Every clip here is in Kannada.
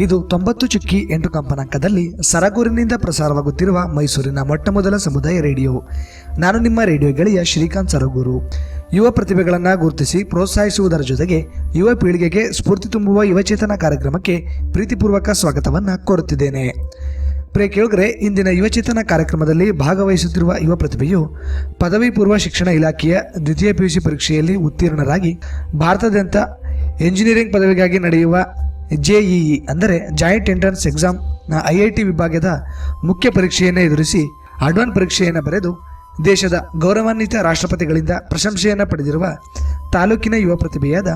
ಇದು ತೊಂಬತ್ತು ಚುಕ್ಕಿ ಎಂಟು ಕಂಪನಾಂಕದಲ್ಲಿ ಸರಗೂರಿನಿಂದ ಪ್ರಸಾರವಾಗುತ್ತಿರುವ ಮೈಸೂರಿನ ಮೊಟ್ಟಮೊದಲ ಸಮುದಾಯ ರೇಡಿಯೋ. ನಾನು ನಿಮ್ಮ ರೇಡಿಯೋ ಗೆಳೆಯ ಶ್ರೀಕಾಂತ್ ಸರಗೂರು. ಯುವ ಪ್ರತಿಭೆಗಳನ್ನು ಗುರುತಿಸಿ ಪ್ರೋತ್ಸಾಹಿಸುವುದರ ಜೊತೆಗೆ ಯುವ ಪೀಳಿಗೆಗೆ ಸ್ಫೂರ್ತಿ ತುಂಬುವ ಯುವಚೇತನ ಕಾರ್ಯಕ್ರಮಕ್ಕೆ ಪ್ರೀತಿಪೂರ್ವಕ ಸ್ವಾಗತವನ್ನು ಕೋರುತ್ತಿದ್ದೇನೆ. ಪ್ರಿಯ ಕೇಳುಗರೆ, ಇಂದಿನ ಯುವಚೇತನ ಕಾರ್ಯಕ್ರಮದಲ್ಲಿ ಭಾಗವಹಿಸುತ್ತಿರುವ ಯುವ ಪ್ರತಿಭೆಯು ಪದವಿ ಪೂರ್ವ ಶಿಕ್ಷಣ ಇಲಾಖೆಯ ದ್ವಿತೀಯ ಪಿಯುಸಿ ಪರೀಕ್ಷೆಯಲ್ಲಿ ಉತ್ತೀರ್ಣರಾಗಿ ಭಾರತಾದ್ಯಂತ ಎಂಜಿನಿಯರಿಂಗ್ ಪದವಿಗಾಗಿ ನಡೆಯುವ ಜೆಇಇ ಅಂದರೆ joint entrance exam I I T ವಿಭಾಗದ ಮುಖ್ಯ ಪರೀಕ್ಷೆಯನ್ನು ಎದುರಿಸಿ ಅಡ್ವಾನ್ ಪರೀಕ್ಷೆಯನ್ನು ಬರೆದು ದೇಶದ ಗೌರವಾನ್ವಿತ ರಾಷ್ಟ್ರಪತಿಗಳಿಂದ ಪ್ರಶಂಸೆಯನ್ನು ಪಡೆದಿರುವ ತಾಲೂಕಿನ ಯುವ ಪ್ರತಿಭೆಯಾದ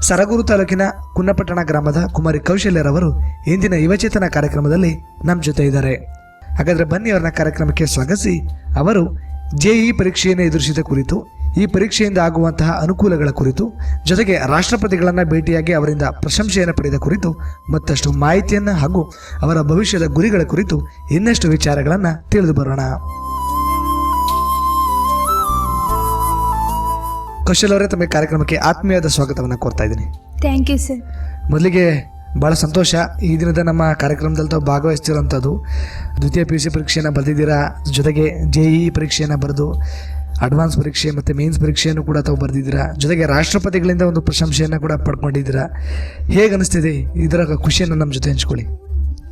ಸರಗೂರು ತಾಲೂಕಿನ ಕುನ್ನಪಟ್ಟಣ ಗ್ರಾಮದ ಕುಮಾರಿ ಕೌಶಲ್ಯರವರು ಇಂದಿನ ಯುವಚೇತನ ಕಾರ್ಯಕ್ರಮದಲ್ಲಿ ನಮ್ಮ ಜೊತೆ ಇದ್ದಾರೆ. ಹಾಗಾದರೆ ಬನ್ನಿ ಅವರನ್ನ ಕಾರ್ಯಕ್ರಮಕ್ಕೆ ಸ್ವಾಗತಿಸಿ. ಅವರು ಜೆಇ ಪರೀಕ್ಷೆಯನ್ನು ಎದುರಿಸಿದ ಕುರಿತು ಈ ಪರೀಕ್ಷೆಯಿಂದ ಆಗುವಂತಹ ಅನುಕೂಲಗಳ ಕುರಿತು ಜೊತೆಗೆ ರಾಷ್ಟ್ರಪತಿಗಳನ್ನು ಭೇಟಿಯಾಗಿ ಅವರಿಂದ ಪ್ರಶಂಸೆಯನ್ನು ಪಡೆದ ಕುರಿತು ಮತ್ತಷ್ಟು ಮಾಹಿತಿಯನ್ನು ಹಾಗೂ ಅವರ ಭವಿಷ್ಯದ ಗುರಿಗಳ ಕುರಿತು ಇನ್ನಷ್ಟು ವಿಚಾರಗಳನ್ನು ತಿಳಿದು ಬರೋಣ. ಕೌಶಲ್ ಅವರೇ ತಮ್ಮ ಕಾರ್ಯಕ್ರಮಕ್ಕೆ ಆತ್ಮೀಯದ ಸ್ವಾಗತವನ್ನು ಕೋರ್ತಾ ಇದ್ದೀನಿ. ಥ್ಯಾಂಕ್ ಯು ಸರ್ ಮೊದಲಿಗೆ ಭಾಳ ಸಂತೋಷ. ಈ ದಿನದ ನಮ್ಮ ಕಾರ್ಯಕ್ರಮದಲ್ಲಿ ತಾವು ಭಾಗವಹಿಸ್ತಿರೋಂಥದ್ದು. ದ್ವಿತೀಯ ಪಿ ಯು ಸಿ ಪರೀಕ್ಷೆಯನ್ನು ಬರೆದಿದ್ದೀರಾ? ಜೊತೆಗೆ ಜೆ ಇ ಪರೀಕ್ಷೆಯನ್ನು ಬರೆದು ಅಡ್ವಾನ್ಸ್ ಪರೀಕ್ಷೆ ಮತ್ತು ಮೇನ್ಸ್ ಪರೀಕ್ಷೆಯನ್ನು ಕೂಡ ತಾವು ಬರೆದಿದ್ದೀರಾ. ಜೊತೆಗೆ ರಾಷ್ಟ್ರಪತಿಗಳಿಂದ ಒಂದು ಪ್ರಶಂಸೆಯನ್ನು ಕೂಡ ಪಡ್ಕೊಂಡಿದ್ದೀರಾ. ಹೇಗೆ ಅನಿಸ್ತಿದೆ ಇದರ ಖುಷಿಯನ್ನು ನಮ್ಮ ಜೊತೆ ಹಂಚ್ಕೊಳ್ಳಿ.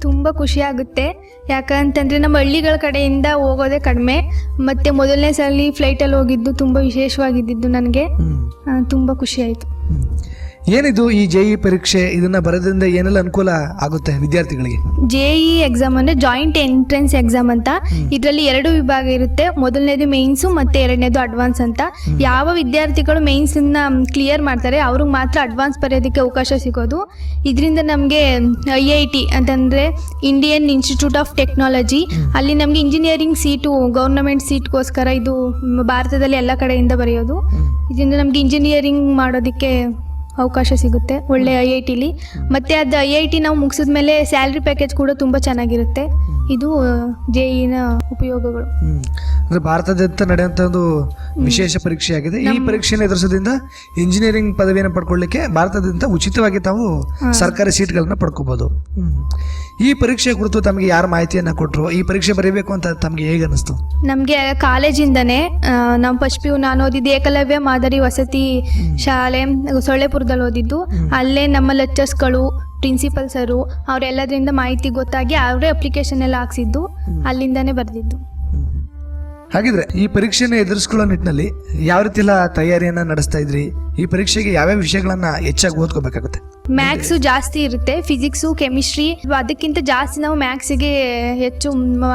ತುಂಬ ಖುಷಿಯಾಗುತ್ತೆ ಯಾಕಂತಂದರೆ ನಮ್ಮ ಹಳ್ಳಿಗಳ ಕಡೆಯಿಂದ ಹೋಗೋದೇ ಕಡಿಮೆ. ಮತ್ತು ಮೊದಲನೇ ಸಲ ಫ್ಲೈಟಲ್ಲಿ ಹೋಗಿದ್ದು ತುಂಬ ವಿಶೇಷವಾಗಿದ್ದಿದ್ದು ನನಗೆ. ತುಂಬ ಖುಷಿ ಆಯಿತು. ಏನಿದು ಈ ಜೆಇ ಇ ಪರೀಕ್ಷೆ? ಇದನ್ನ ಬರೋದ್ರಿಂದ ಏನೆಲ್ಲ ಅನುಕೂಲ ಆಗುತ್ತೆ ವಿದ್ಯಾರ್ಥಿಗಳಿಗೆ? ಜೆಇ ಎಕ್ಸಾಮ್ ಅಂದರೆ ಜಾಯಿಂಟ್ ಎಂಟ್ರೆನ್ಸ್ ಎಕ್ಸಾಮ್ ಅಂತ. ಇದರಲ್ಲಿ ಎರಡು ವಿಭಾಗ ಇರುತ್ತೆ. ಮೊದಲನೇದು ಮೇನ್ಸು ಮತ್ತೆ ಎರಡನೇದು ಅಡ್ವಾನ್ಸ್ ಅಂತ. ಯಾವ ವಿದ್ಯಾರ್ಥಿಗಳು ಮೇನ್ಸನ್ನ ಕ್ಲಿಯರ್ ಮಾಡ್ತಾರೆ ಅವ್ರಿಗೆ ಮಾತ್ರ ಅಡ್ವಾನ್ಸ್ ಬರೆಯೋದಕ್ಕೆ ಅವಕಾಶ ಸಿಗೋದು. ಇದರಿಂದ ನಮಗೆ ಐ ಐ ಟಿ ಅಂತಂದರೆ ಇಂಡಿಯನ್ ಇನ್ಸ್ಟಿಟ್ಯೂಟ್ ಆಫ್ ಟೆಕ್ನಾಲಜಿ ಅಲ್ಲಿ ನಮಗೆ ಇಂಜಿನಿಯರಿಂಗ್ ಸೀಟು ಗೌರ್ನಮೆಂಟ್ ಸೀಟ್ಗೋಸ್ಕರ ಇದು ಭಾರತದಲ್ಲಿ ಎಲ್ಲ ಕಡೆಯಿಂದ ಬರೆಯೋದು. ಇದರಿಂದ ನಮಗೆ ಇಂಜಿನಿಯರಿಂಗ್ ಮಾಡೋದಕ್ಕೆ ಅವಕಾಶ ಸಿಗುತ್ತೆ. ಒಳ್ಳೆ ಐ ಐ ಟಿಲಿ. ಮತ್ತು ಅದು ಐ ಐ ಟಿ ನಾವು ಮುಗಿಸಿದ ಮೇಲೆ ಸ್ಯಾಲ್ರಿ ಪ್ಯಾಕೇಜ್ ಕೂಡ ತುಂಬ ಚೆನ್ನಾಗಿರುತ್ತೆ. ಇದು ಜೆ ಇನ ಉಪಯೋಗಗಳು. ಭಾರತದಂತ ಅಂದ್ರೆ ನಡೆಯುವಂತ ಒಂದು ವಿಶೇಷ ಪರೀಕ್ಷೆ ಆಗಿದೆ ಈ ಪರೀಕ್ಷೆಯನ್ನು ಎದುರಿಸೋದ್ರಿಂದ ಇಂಜಿನಿಯರಿಂಗ್ ಪದವಿಯನ್ನು ಪಡ್ಕೊಳ್ಳಿಕ್ಕೆ ಭಾರತದಿಂದ ಉಚಿತವಾಗಿ ತಾವು ಸರ್ಕಾರಿ ಸೀಟ್ಗಳನ್ನ ಪಡ್ಕೋಬಹುದು ಈ ಪರೀಕ್ಷೆ ಕುರಿತು ತಮಗೆ ಯಾರು ಮಾಹಿತಿಯನ್ನ ಕೊಟ್ಟರು ಈ ಪರೀಕ್ಷೆ ಬರೀಬೇಕು ಅಂತ ತಮಗೆ ಹೇಗೆ ಅನಿಸ್ತು? ನಮಗೆ ಕಾಲೇಜಿಂದನೇ ನಮ್ಮ ಫಸ್ಟ್ ಪಿ ಯು ನಾನು ಓದಿದ್ದು ಏಕಲವ್ಯ ಮಾದರಿ ವಸತಿ ಶಾಲೆ ಸೊಳ್ಳೆಪುರದಲ್ಲಿ ಓದಿದ್ದು. ಅಲ್ಲೇ ನಮ್ಮ ಲೆಕ್ಚರ್ಸ್ಗಳು ಪ್ರಿನ್ಸಿಪಲ್ ಸರು ಅವರೆಲ್ಲದರಿಂದ ಮಾಹಿತಿ ಗೊತ್ತಾಗಿ ಅವರೇ ಅಪ್ಲಿಕೇಶನ್ ಎಲ್ಲ ಹಾಕ್ಸಿದ್ದು. ಅಲ್ಲಿಂದನೇ ಬರೆದಿದ್ದು. ಹಾಗಿದ್ರೆ ಈ ಪರೀಕ್ಷೆಯನ್ನು ಎದುರಿಸ್ಕೊಳ್ಳೋ ನಿಟ್ಟಿನಲ್ಲಿ ಯಾವ ರೀತಿ ಎಲ್ಲ ತಯಾರಿಯನ್ನ ನಡೆಸ್ತಾ ಇದ್ರಿ? ಈ ಪರೀಕ್ಷೆಗೆ ಯಾವ್ಯಾವ ವಿಷಯಗಳನ್ನ ಹೆಚ್ಚಾಗಿ ಓದ್ಕೋಬೇಕಾಗುತ್ತೆ? ಮ್ಯಾಥ್ಸು ಜಾಸ್ತಿ ಇರುತ್ತೆ ಫಿಸಿಕ್ಸು ಕೆಮಿಸ್ಟ್ರಿ ಅದಕ್ಕಿಂತ ಜಾಸ್ತಿ ನಾವು ಮ್ಯಾಥ್ಸಿಗೆ ಹೆಚ್ಚು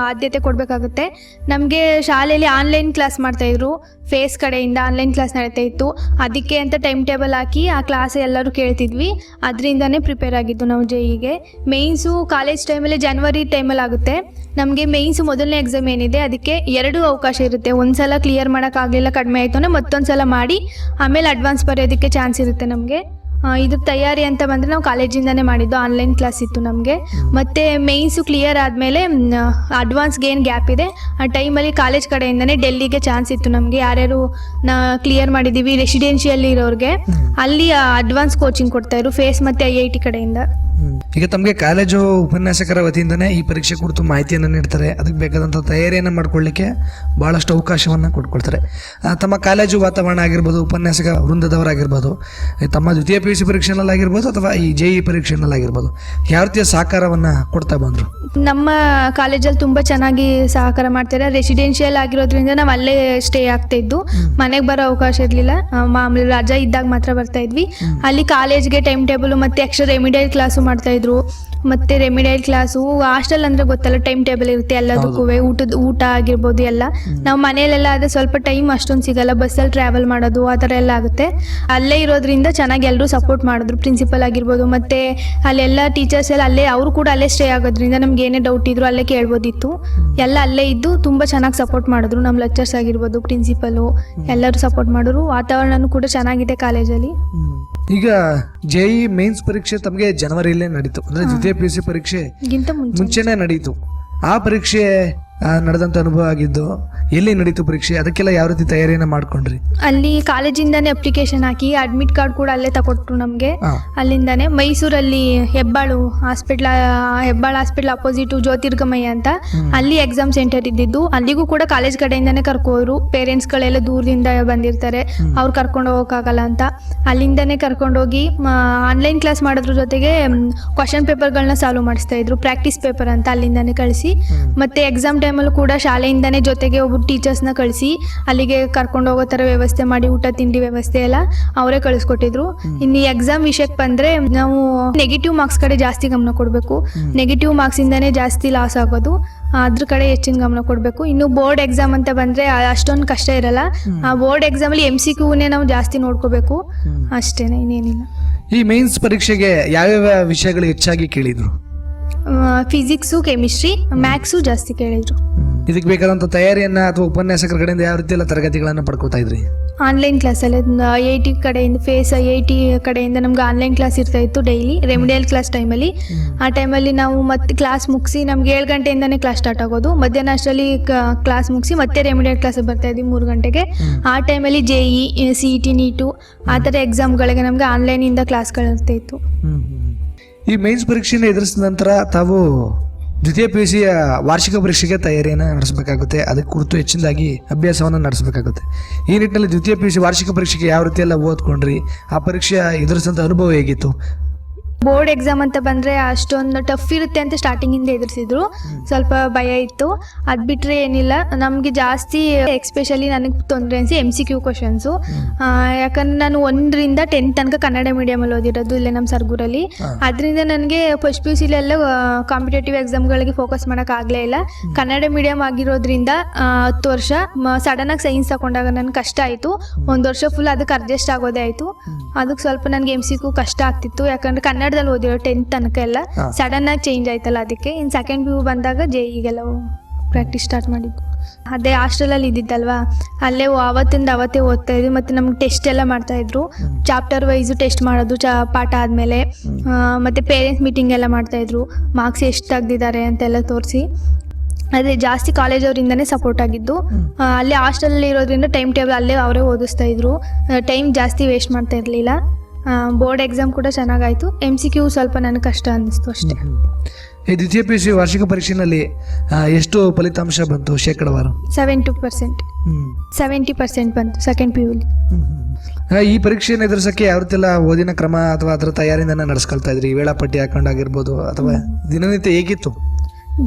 ಆದ್ಯತೆ ಕೊಡಬೇಕಾಗುತ್ತೆ. ನಮಗೆ ಶಾಲೆಯಲ್ಲಿ ಆನ್ಲೈನ್ ಕ್ಲಾಸ್ ಮಾಡ್ತಾಯಿದ್ರು ಫೇಸ್ ಕಡೆಯಿಂದ ಆನ್ಲೈನ್ ಕ್ಲಾಸ್ ನಡೀತಾ ಇತ್ತು. ಅದಕ್ಕೆ ಅಂತ ಟೈಮ್ ಟೇಬಲ್ ಹಾಕಿ ಆ ಕ್ಲಾಸ್ ಎಲ್ಲರೂ ಕೇಳ್ತಿದ್ವಿ. ಅದರಿಂದನೇ ಪ್ರಿಪೇರ್ ಆಗಿದ್ದು ನಾವು ಜೆ ಇಗೆ ಮೇಯ್ನ್ಸು ಕಾಲೇಜ್ ಟೈಮಲ್ಲಿ ಜನವರಿ ಟೈಮಲ್ಲಿ ಆಗುತ್ತೆ. ನಮಗೆ ಮೇಯ್ನ್ಸ್ ಮೊದಲನೇ ಎಕ್ಸಾಮ್ ಏನಿದೆ, ಅದಕ್ಕೆ ಎರಡು ಅವಕಾಶ ಇರುತ್ತೆ. ಒಂದು ಸಲ ಕ್ಲಿಯರ್ ಮಾಡೋಕ್ಕಾಗಲಿಲ್ಲ ಕಡಿಮೆ ಆಯಿತು ಅಂದರೆ ಮತ್ತೊಂದು ಸಲ ಮಾಡಿ, ಆಮೇಲೆ ಅಡ್ವಾನ್ಸ್ ಬರೆಯೋದಕ್ಕೆ ಚಾನ್ಸ್ ಇರುತ್ತೆ ನಮಗೆ. ಇದ್ರ ತಯಾರಿ ಅಂತ ಬಂದರೆ ನಾವು ಕಾಲೇಜಿಂದನೇ ಮಾಡಿದ್ದು ಆನ್ಲೈನ್ ಕ್ಲಾಸ್ ಇತ್ತು ನಮಗೆ. ಮತ್ತು ಮೇಯ್ನ್ಸು ಕ್ಲಿಯರ್ ಆದಮೇಲೆ ಅಡ್ವಾನ್ಸ್ಗೆ ಏನು ಗ್ಯಾಪ್ ಇದೆ. ಆ ಟೈಮಲ್ಲಿ ಕಾಲೇಜ್ ಕಡೆಯಿಂದನೇ ಡೆಲ್ಲಿಗೆ ಚಾನ್ಸ್ ಇತ್ತು ನಮಗೆ. ಯಾರ್ಯಾರು ನಾ ಕ್ಲಿಯರ್ ಮಾಡಿದ್ದೀವಿ ರೆಸಿಡೆನ್ಷಿಯಲ್ಲಿ ಇರೋರಿಗೆ. ಅಲ್ಲಿ ಅಡ್ವಾನ್ಸ್ ಕೋಚಿಂಗ್ ಕೊಡ್ತಾಯಿದ್ರು ಫೇಸ್ ಮತ್ತು ಐ ಐ ಟಿ ಕಡೆಯಿಂದ. ಈಗ ತಮಗೆ ಕಾಲೇಜು ಉಪನ್ಯಾಸಕರ ವತಿಯಿಂದನೇ ಈ ಪರೀಕ್ಷೆ ಕುರಿತು ಮಾಹಿತಿಯನ್ನು ನೀಡ್ತಾರೆ. ಅದಕ್ಕೆ ಬೇಕಾದಂಥ ತಯಾರಿಯನ್ನು ಮಾಡ್ಕೊಳ್ಳಿಕ್ಕೆ ಭಾಳಷ್ಟು ಅವಕಾಶವನ್ನು ಕೊಟ್ಕೊಳ್ತಾರೆ. ತಮ್ಮ ಕಾಲೇಜು ವಾತಾವರಣ ಆಗಿರ್ಬೋದು ಉಪನ್ಯಾಸಕ ವೃಂದದವರಾಗಿರ್ಬೋದು ತಮ್ಮ ದ್ವಿತೀಯ ಪಿ ಯು ಸಿ ಪರೀಕ್ಷೆನಲ್ಲಾಗಿರ್ಬೋದು ಅಥವಾ ಈ ಜೆಇ ಇ ಪರೀಕ್ಷೆನಲ್ಲಾಗಿರ್ಬೋದು ಯಾವ ರೀತಿಯ ಸಹಕಾರವನ್ನು ಕೊಡ್ತಾ ಬಂದರು? ನಮ್ಮ ಕಾಲೇಜಲ್ಲಿ ತುಂಬ ಚೆನ್ನಾಗಿ ಸಹಕಾರ ಮಾಡ್ತಾರೆ. ರೆಸಿಡೆನ್ಷಿಯಲ್ ಆಗಿರೋದ್ರಿಂದ ನಾವು ಅಲ್ಲೇ ಸ್ಟೇ ಆಗ್ತಾ ಇದ್ದು ಮನೆಗೆ ಬರೋ ಅವಕಾಶ ಇರಲಿಲ್ಲ. ಮಾಮೂಲಿ ರಜಾ ಇದ್ದಾಗ ಮಾತ್ರ ಬರ್ತಾ ಇದ್ವಿ. ಅಲ್ಲಿ ಕಾಲೇಜ್ಗೆ ಟೈಮ್ ಟೇಬಲ್ ಮತ್ತೆ ಎಕ್ಸ್ಟ್ರಾ ರೆಮಿಡಿಯಲ್ ಕ್ಲಾಸು ಇದ್ರು. ಮತ್ತೆ ರೆಮಿಡಿಯಲ್ ಕ್ಲಾಸು ಹಾಸ್ಟೆಲ್ ಅಂದ್ರೆ ಗೊತ್ತಲ್ಲ ಟೈಮ್ ಟೇಬಲ್ ಇರುತ್ತೆ ಎಲ್ಲದಕ್ಕೂ. ಊಟದ ಊಟ ಆಗಿರ್ಬೋದು ಎಲ್ಲ. ನಾವು ಮನೆಯಲ್ಲೆಲ್ಲ ಆದ್ರೆ ಸ್ವಲ್ಪ ಟೈಮ್ ಅಷ್ಟೊಂದು ಸಿಗಲ್ಲ. ಬಸ್ಸಲ್ಲಿ ಟ್ರಾವೆಲ್ ಮಾಡೋದು ಆ ಥರ ಎಲ್ಲ ಆಗುತ್ತೆ. ಅಲ್ಲೇ ಇರೋದ್ರಿಂದ ಚೆನ್ನಾಗಿ ಎಲ್ಲರೂ ಸಪೋರ್ಟ್ ಮಾಡಿದ್ರು. ಪ್ರಿನ್ಸಿಪಲ್ ಆಗಿರ್ಬೋದು ಮತ್ತೆ ಅಲ್ಲೆಲ್ಲ ಟೀಚರ್ಸ್ ಎಲ್ಲ ಅಲ್ಲೇ ಅವರು ಕೂಡ ಅಲ್ಲೇ ಸ್ಟೇ ಆಗೋದ್ರಿಂದ ನಮ್ಗೆ ಏನೇ ಡೌಟ್ ಇದ್ರು ಅಲ್ಲೇ ಕೇಳ್ಬೋದಿತ್ತು. ಎಲ್ಲ ಅಲ್ಲೇ ಇದ್ದು ತುಂಬ ಚೆನ್ನಾಗಿ ಸಪೋರ್ಟ್ ಮಾಡಿದ್ರು. ನಮ್ಮ ಲೆಕ್ಚರ್ಸ್ ಆಗಿರ್ಬೋದು ಪ್ರಿನ್ಸಿಪಲು ಎಲ್ಲರೂ ಸಪೋರ್ಟ್ ಮಾಡಿದ್ರು. ವಾತಾವರಣನೂ ಕೂಡ ಚೆನ್ನಾಗಿದೆ ಕಾಲೇಜಲ್ಲಿ ಈಗ ಜೆ ಇ ಮೇನ್ಸ್ ಪರೀಕ್ಷೆ ತಮಗೆ ಜನವರಿಯಲ್ಲೇ ನಡೀತು. ಅಂದ್ರೆ ದ್ವಿತೀಯ ಪಿ ಯು ಸಿ ಪರೀಕ್ಷೆ ಗಿಂತ ಮುಂಚೆ ಮುಂಚೆನೇ ನಡೀತು. ಆ ಪರೀಕ್ಷೆ ನಡೆದಂಥ ಅನುಭವ ಆಗಿದ್ದು ಎಲ್ಲಿ ನಡೀತು ಪರೀಕ್ಷೆ? ಅದಕ್ಕೆಲ್ಲ ಯಾವ ರೀತಿ ತಯಾರಿಯನ್ನು ಮಾಡ್ಕೊಂಡ್ರಿ? ಅಲ್ಲಿ ಕಾಲೇಜಿಂದಾನೇ ಅಪ್ಲಿಕೇಶನ್ ಹಾಕಿ ಅಡ್ಮಿಟ್ ಕಾರ್ಡ್ ಕೂಡ ಅಲ್ಲೇ ತಗೊಟ್ರು ನಮಗೆ. ಅಲ್ಲಿಂದನೇ ಅಲ್ಲಿಂದಾನೆ ಮೈಸೂರಲ್ಲಿ Hebbal hospital Hebbal hospital opposite Jyotirgamaya ಅಂತ. ಅಲ್ಲಿ ಎಕ್ಸಾಮ್ ಸೆಂಟರ್ ಇದ್ದಿದ್ದು. ಅಲ್ಲಿಗೂ ಕೂಡ ಕಾಲೇಜ್ ಕಡೆಯಿಂದಾನೆ ಕರ್ಕೋರು. ಪೇರೆಂಟ್ಸ್ಗಳೆಲ್ಲ ದೂರದಿಂದ ಬಂದಿರ್ತಾರೆ. ಅವ್ರು ಕರ್ಕೊಂಡು ಹೋಗೋಕ್ಕಾಗಲ್ಲ ಅಂತ. ಅಲ್ಲಿಂದಾನೆ ಕರ್ಕೊಂಡೋಗಿ ಆನ್ಲೈನ್ ಕ್ಲಾಸ್ ಮಾಡೋದ್ರ ಜೊತೆಗೆ ಕ್ವಶನ್ ಪೇಪರ್ಗಳನ್ನ ಸಾಲ್ವ್ ಮಾಡಿಸ್ತಾ ಇದ್ರು. ಪ್ರಾಕ್ಟೀಸ್ ಪೇಪರ್ ಅಂತ ಅಲ್ಲಿಂದಾನೆ ಕಳಿಸಿ. ಮತ್ತೆ ಎಕ್ಸಾಮ್ ಟೈಮಲ್ಲೂ ಕೂಡ ಶಾಲೆಯಿಂದನೇ ಜೊತೆಗೆ ಒಬ್ಬರು ಟೀಚರ್ಸ್ನ ಕಳಿಸಿ ಅಲ್ಲಿಗೆ ಕರ್ಕೊಂಡು ಹೋಗೋ ಥರ ವ್ಯವಸ್ಥೆ ಮಾಡಿ ಊಟ ತಿಂಡಿ ವ್ಯವಸ್ಥೆ ಎಲ್ಲ ಅವರೇ ಕಳಿಸ್ಕೊಟ್ಟಿದ್ರು. ಇನ್ನು ಎಕ್ಸಾಮ್ ವಿಷಯಕ್ಕೆ ಬಂದರೆ ನಾವು ನೆಗೆಟಿವ್ ಮಾರ್ಕ್ಸ್ ಕಡೆ ಜಾಸ್ತಿ ಗಮನ ಕೊಡಬೇಕು. ನೆಗೆಟಿವ್ ಮಾರ್ಕ್ಸಿಂದನೇ ಜಾಸ್ತಿ ಲಾಸ್ ಆಗೋದು. ಅದ್ರ ಕಡೆ ಹೆಚ್ಚಿನ ಗಮನ ಕೊಡಬೇಕು. ಇನ್ನು ಬೋರ್ಡ್ ಎಕ್ಸಾಮ್ ಅಂತ ಬಂದರೆ ಅಷ್ಟೊಂದು ಕಷ್ಟ ಇರಲ್ಲ. ಆ ಬೋರ್ಡ್ ಎಕ್ಸಾಮಲ್ಲಿ ಎಂ ಸಿ ಕ್ಯೂನೇ ನಾವು ಜಾಸ್ತಿ ನೋಡ್ಕೋಬೇಕು. ಅಷ್ಟೇನೆ ಇನ್ನೇನಿಲ್ಲ. ಈ ಮೇನ್ಸ್ ಪರೀಕ್ಷೆಗೆ ಯಾವ್ಯಾವ ವಿಷಯಗಳು ಹೆಚ್ಚಾಗಿ ಕೇಳಿದ್ರು? ಫಿಸಿಕ್ಸು ಕೆಮಿಸ್ಟ್ರಿ ಮ್ಯಾಥ್ಸು ಜಾಸ್ತಿ ಕೇಳಿದ್ರು. ಇದಕ್ಕೆ ಬೇಕಾದಂಥ ತಯಾರಿಯನ್ನ ಅಥವಾ ಉಪನ್ಯಾಸಕರ ಕಡೆಯಿಂದ ಯಾವ ರೀತಿ ಎಲ್ಲ ತರಗತಿಗಳನ್ನು ಪಡ್ಕೊತಾ ಇದ್ರಿ? ಆನ್ಲೈನ್ ಕ್ಲಾಸಲ್ಲಿ ಐ ಐ ಟಿ ಕಡೆಯಿಂದ ಫೇಸ್ ಐ ಐ ಟಿ ಕಡೆಯಿಂದ ನಮ್ಗೆ ಆನ್ಲೈನ್ ಕ್ಲಾಸ್ ಇರ್ತಾ ಇತ್ತು ಡೈಲಿ ರೆಮಿಡಿಯಲ್ ಕ್ಲಾಸ್ ಟೈಮಲ್ಲಿ ಆ ಟೈಮಲ್ಲಿ ನಾವು ಮತ್ತೆ ಕ್ಲಾಸ್ ಮುಗಿಸಿ ನಮ್ಗೆ ಏಳು ಗಂಟೆಯಿಂದನೇ ಕ್ಲಾಸ್ ಸ್ಟಾರ್ಟ್ ಆಗೋದು. ಮಧ್ಯಾಹ್ನ ಅಷ್ಟರಲ್ಲಿ ಕ್ಲಾಸ್ ಮುಗಿಸಿ ಮತ್ತೆ ರೆಮಿಡಿಯಲ್ ಕ್ಲಾಸ್ ಬರ್ತಾ ಇದ್ವಿ ಮೂರು ಗಂಟೆಗೆ. ಆ ಟೈಮಲ್ಲಿ J E C E T NEET ಆ ಥರ ಎಕ್ಸಾಮ್ಗಳಿಗೆ ನಮಗೆ ಆನ್ಲೈನಿಂದ ಕ್ಲಾಸ್ಗಳಿರ್ತಾ ಇತ್ತು. ಈ ಮೇನ್ಸ್ ಪರೀಕ್ಷೆಯನ್ನು ಎದುರಿಸಿದ ನಂತರ ತಾವು ದ್ವಿತೀಯ ಪಿ ಸಿಯ ವಾರ್ಷಿಕ ಪರೀಕ್ಷೆಗೆ ತಯಾರಿಯನ್ನು ನಡೆಸಬೇಕಾಗುತ್ತೆ. ಅದಕ್ಕೆ ಕುರಿತು ಹೆಚ್ಚಿನದಾಗಿ ಅಭ್ಯಾಸವನ್ನು ನಡೆಸಬೇಕಾಗುತ್ತೆ. ಈ ನಿಟ್ಟಿನಲ್ಲಿ ದ್ವಿತೀಯ ಪಿ ಸಿ ವಾರ್ಷಿಕ ಪರೀಕ್ಷೆಗೆ ಯಾವ ರೀತಿಯೆಲ್ಲ ಓದ್ಕೊಂಡ್ರಿ? ಆ ಪರೀಕ್ಷೆಯ ಎದುರಿಸಿದಂಥ ಅನುಭವ ಹೇಗಿತ್ತು? ಬೋರ್ಡ್ ಎಕ್ಸಾಮ್ ಅಂತ ಬಂದರೆ ಅಷ್ಟೊಂದು ಟಫ್ ಇರುತ್ತೆ ಅಂತ ಸ್ಟಾರ್ಟಿಂಗಿಂದ ಎದುರಿಸಿದ್ರು. ಸ್ವಲ್ಪ ಭಯ ಇತ್ತು. ಅದು ಬಿಟ್ಟರೆ ಏನಿಲ್ಲ. ನಮಗೆ ಜಾಸ್ತಿ ಎಕ್ಸ್ಪೆಷಲಿ ನನಗೆ ತೊಂದರೆ ಅನಿಸಿ ಎಂ ಸಿ ಕ್ಯೂ ಕ್ವಶನ್ಸು ಯಾಕಂದ್ರೆ ನಾನು ಒಂದರಿಂದ ಟೆಂತ್ ತನಕ ಕನ್ನಡ ಮೀಡಿಯಮಲ್ಲಿ ಓದಿರೋದು ಇಲ್ಲೇ ನಮ್ಮ ಸರ್ಗೂರಲ್ಲಿ. ಅದರಿಂದ ನನಗೆ ಫಸ್ಟ್ ಪಿ ಯು ಸಿಲೆಲ್ಲ ಕಾಂಪಿಟೇಟಿವ್ ಎಕ್ಸಾಮ್ಗಳಿಗೆ ಫೋಕಸ್ ಮಾಡೋಕ್ಕಾಗಲೇ ಇಲ್ಲ. ಕನ್ನಡ ಮೀಡಿಯಮ್ ಆಗಿರೋದ್ರಿಂದ ಹತ್ತು ವರ್ಷ ಸಡನ್ನಾಗಿ ಸೈನ್ಸ್ ತಗೊಂಡಾಗ ನನಗೆ ಕಷ್ಟ ಆಯಿತು. ಒಂದು ವರ್ಷ ಫುಲ್ ಅದಕ್ಕೆ ಅಡ್ಜಸ್ಟ್ ಆಗೋದೇ ಆಯಿತು. ಅದಕ್ಕೆ ಸ್ವಲ್ಪ ನನಗೆ ಎಂ ಸಿ ಕ್ಯೂ ಕಷ್ಟ ಆಗ್ತಿತ್ತು. ಯಾಕಂದ್ರೆ ಕನ್ನಡದಲ್ಲಿ ಓದಿರೋ ಟೆಂತ್ ತನಕ ಎಲ್ಲ ಹಾ. ಸಡನ್ ಆಗಿ ಚೇಂಜ್ ಆಯ್ತಲ್ಲ ಅದಕ್ಕೆ. ಇನ್ ಸೆಕೆಂಡ್ ಪಿ ಯು ಬಂದಾಗ ಜೆ ಈಗೆಲ್ಲ ಪ್ರಾಕ್ಟೀಸ್ ಸ್ಟಾರ್ಟ್ ಮಾಡಿದ್ದು. ಅದೇ ಹಾಸ್ಟೆಲಲ್ಲಿ ಇದ್ದಿದ್ದಲ್ವಾ? ಅಲ್ಲೇ ಅವತ್ತಿಂದ ಅವತ್ತೇ ಓದ್ತಾ ಇದ್ವಿ ಮತ್ತು ನಮ್ಗೆ ಟೆಸ್ಟ್ ಎಲ್ಲ ಮಾಡ್ತಾ ಇದ್ರು. ಚಾಪ್ಟರ್ ವೈಸು ಟೆಸ್ಟ್ ಮಾಡೋದು ಚಾ ಪಾಠ ಆದಮೇಲೆ ಮತ್ತು ಪೇರೆಂಟ್ಸ್ ಮೀಟಿಂಗ್ ಎಲ್ಲ ಮಾಡ್ತಾ ಇದ್ರು. ಮಾರ್ಕ್ಸ್ ಎಷ್ಟು ತೆಗ್ದಿದ್ದಾರೆ ಅಂತೆಲ್ಲ ತೋರಿಸಿ. ಅದೇ ಜಾಸ್ತಿ ಕಾಲೇಜ್ ಅವರಿಂದನೇ ಸಪೋರ್ಟ್ ಆಗಿದ್ದು. ಆ, ಅಲ್ಲೇ ಹಾಸ್ಟೆಲ್ ಇರೋದ್ರಿಂದ ಟೈಮ್ ಟೇಬಲ್ ಅಲ್ಲೇ ಅವರೇ ಓದಿಸ್ತಾ ಇದ್ರು. ಟೈಮ್ ಜಾಸ್ತಿ ವೇಸ್ಟ್ ಮಾಡ್ತಾ ಇರಲಿಲ್ಲ. ಬೋರ್ಡ್ ಎಕ್ಸಾಮ್ ಕೂಡ ಚೆನ್ನಾಗಾಯಿತು. ಎಂ ಸಿ ಕ್ಯೂ ಸ್ವಲ್ಪ ನನಗೆ ಕಷ್ಟ ಅನ್ನಿಸ್ತು ಅಷ್ಟೇ. ಈ ದ್ವಿತೀಯ ಪಿ ಯು ಸಿ ವಾರ್ಷಿಕ ಪರೀಕ್ಷೆಯಲ್ಲಿ ಆ, ಎಷ್ಟು ಫಲಿತಾಂಶ ಬಂತು ಶೇಕಡವಾರು? Seventy percent hmm. Seventy percent ಬಂತು ಸೆಕೆಂಡ್ ಪಿ ಯುಲಿ ಹ್ಮ್, ಹ್ಮ್. ಆ, ಈ ಪರೀಕ್ಷೆಯನ್ನು ಎದುರಿಸಕ್ಕೆ ಯಾವ ಓದಿನ ಕ್ರಮ ಅಥವಾ ಅದರ ತಯಾರಿಯಿಂದ ನಡೆಸ್ಕೊಳ್ತಾ ಇದ್ರಿ? ವೇಳಾಪಟ್ಟಿ ಹಾಕೊಂಡಾಗಿರ್ಬೋದು ಅಥವಾ ದಿನನಿತ್ಯ ಹೇಗಿತ್ತು?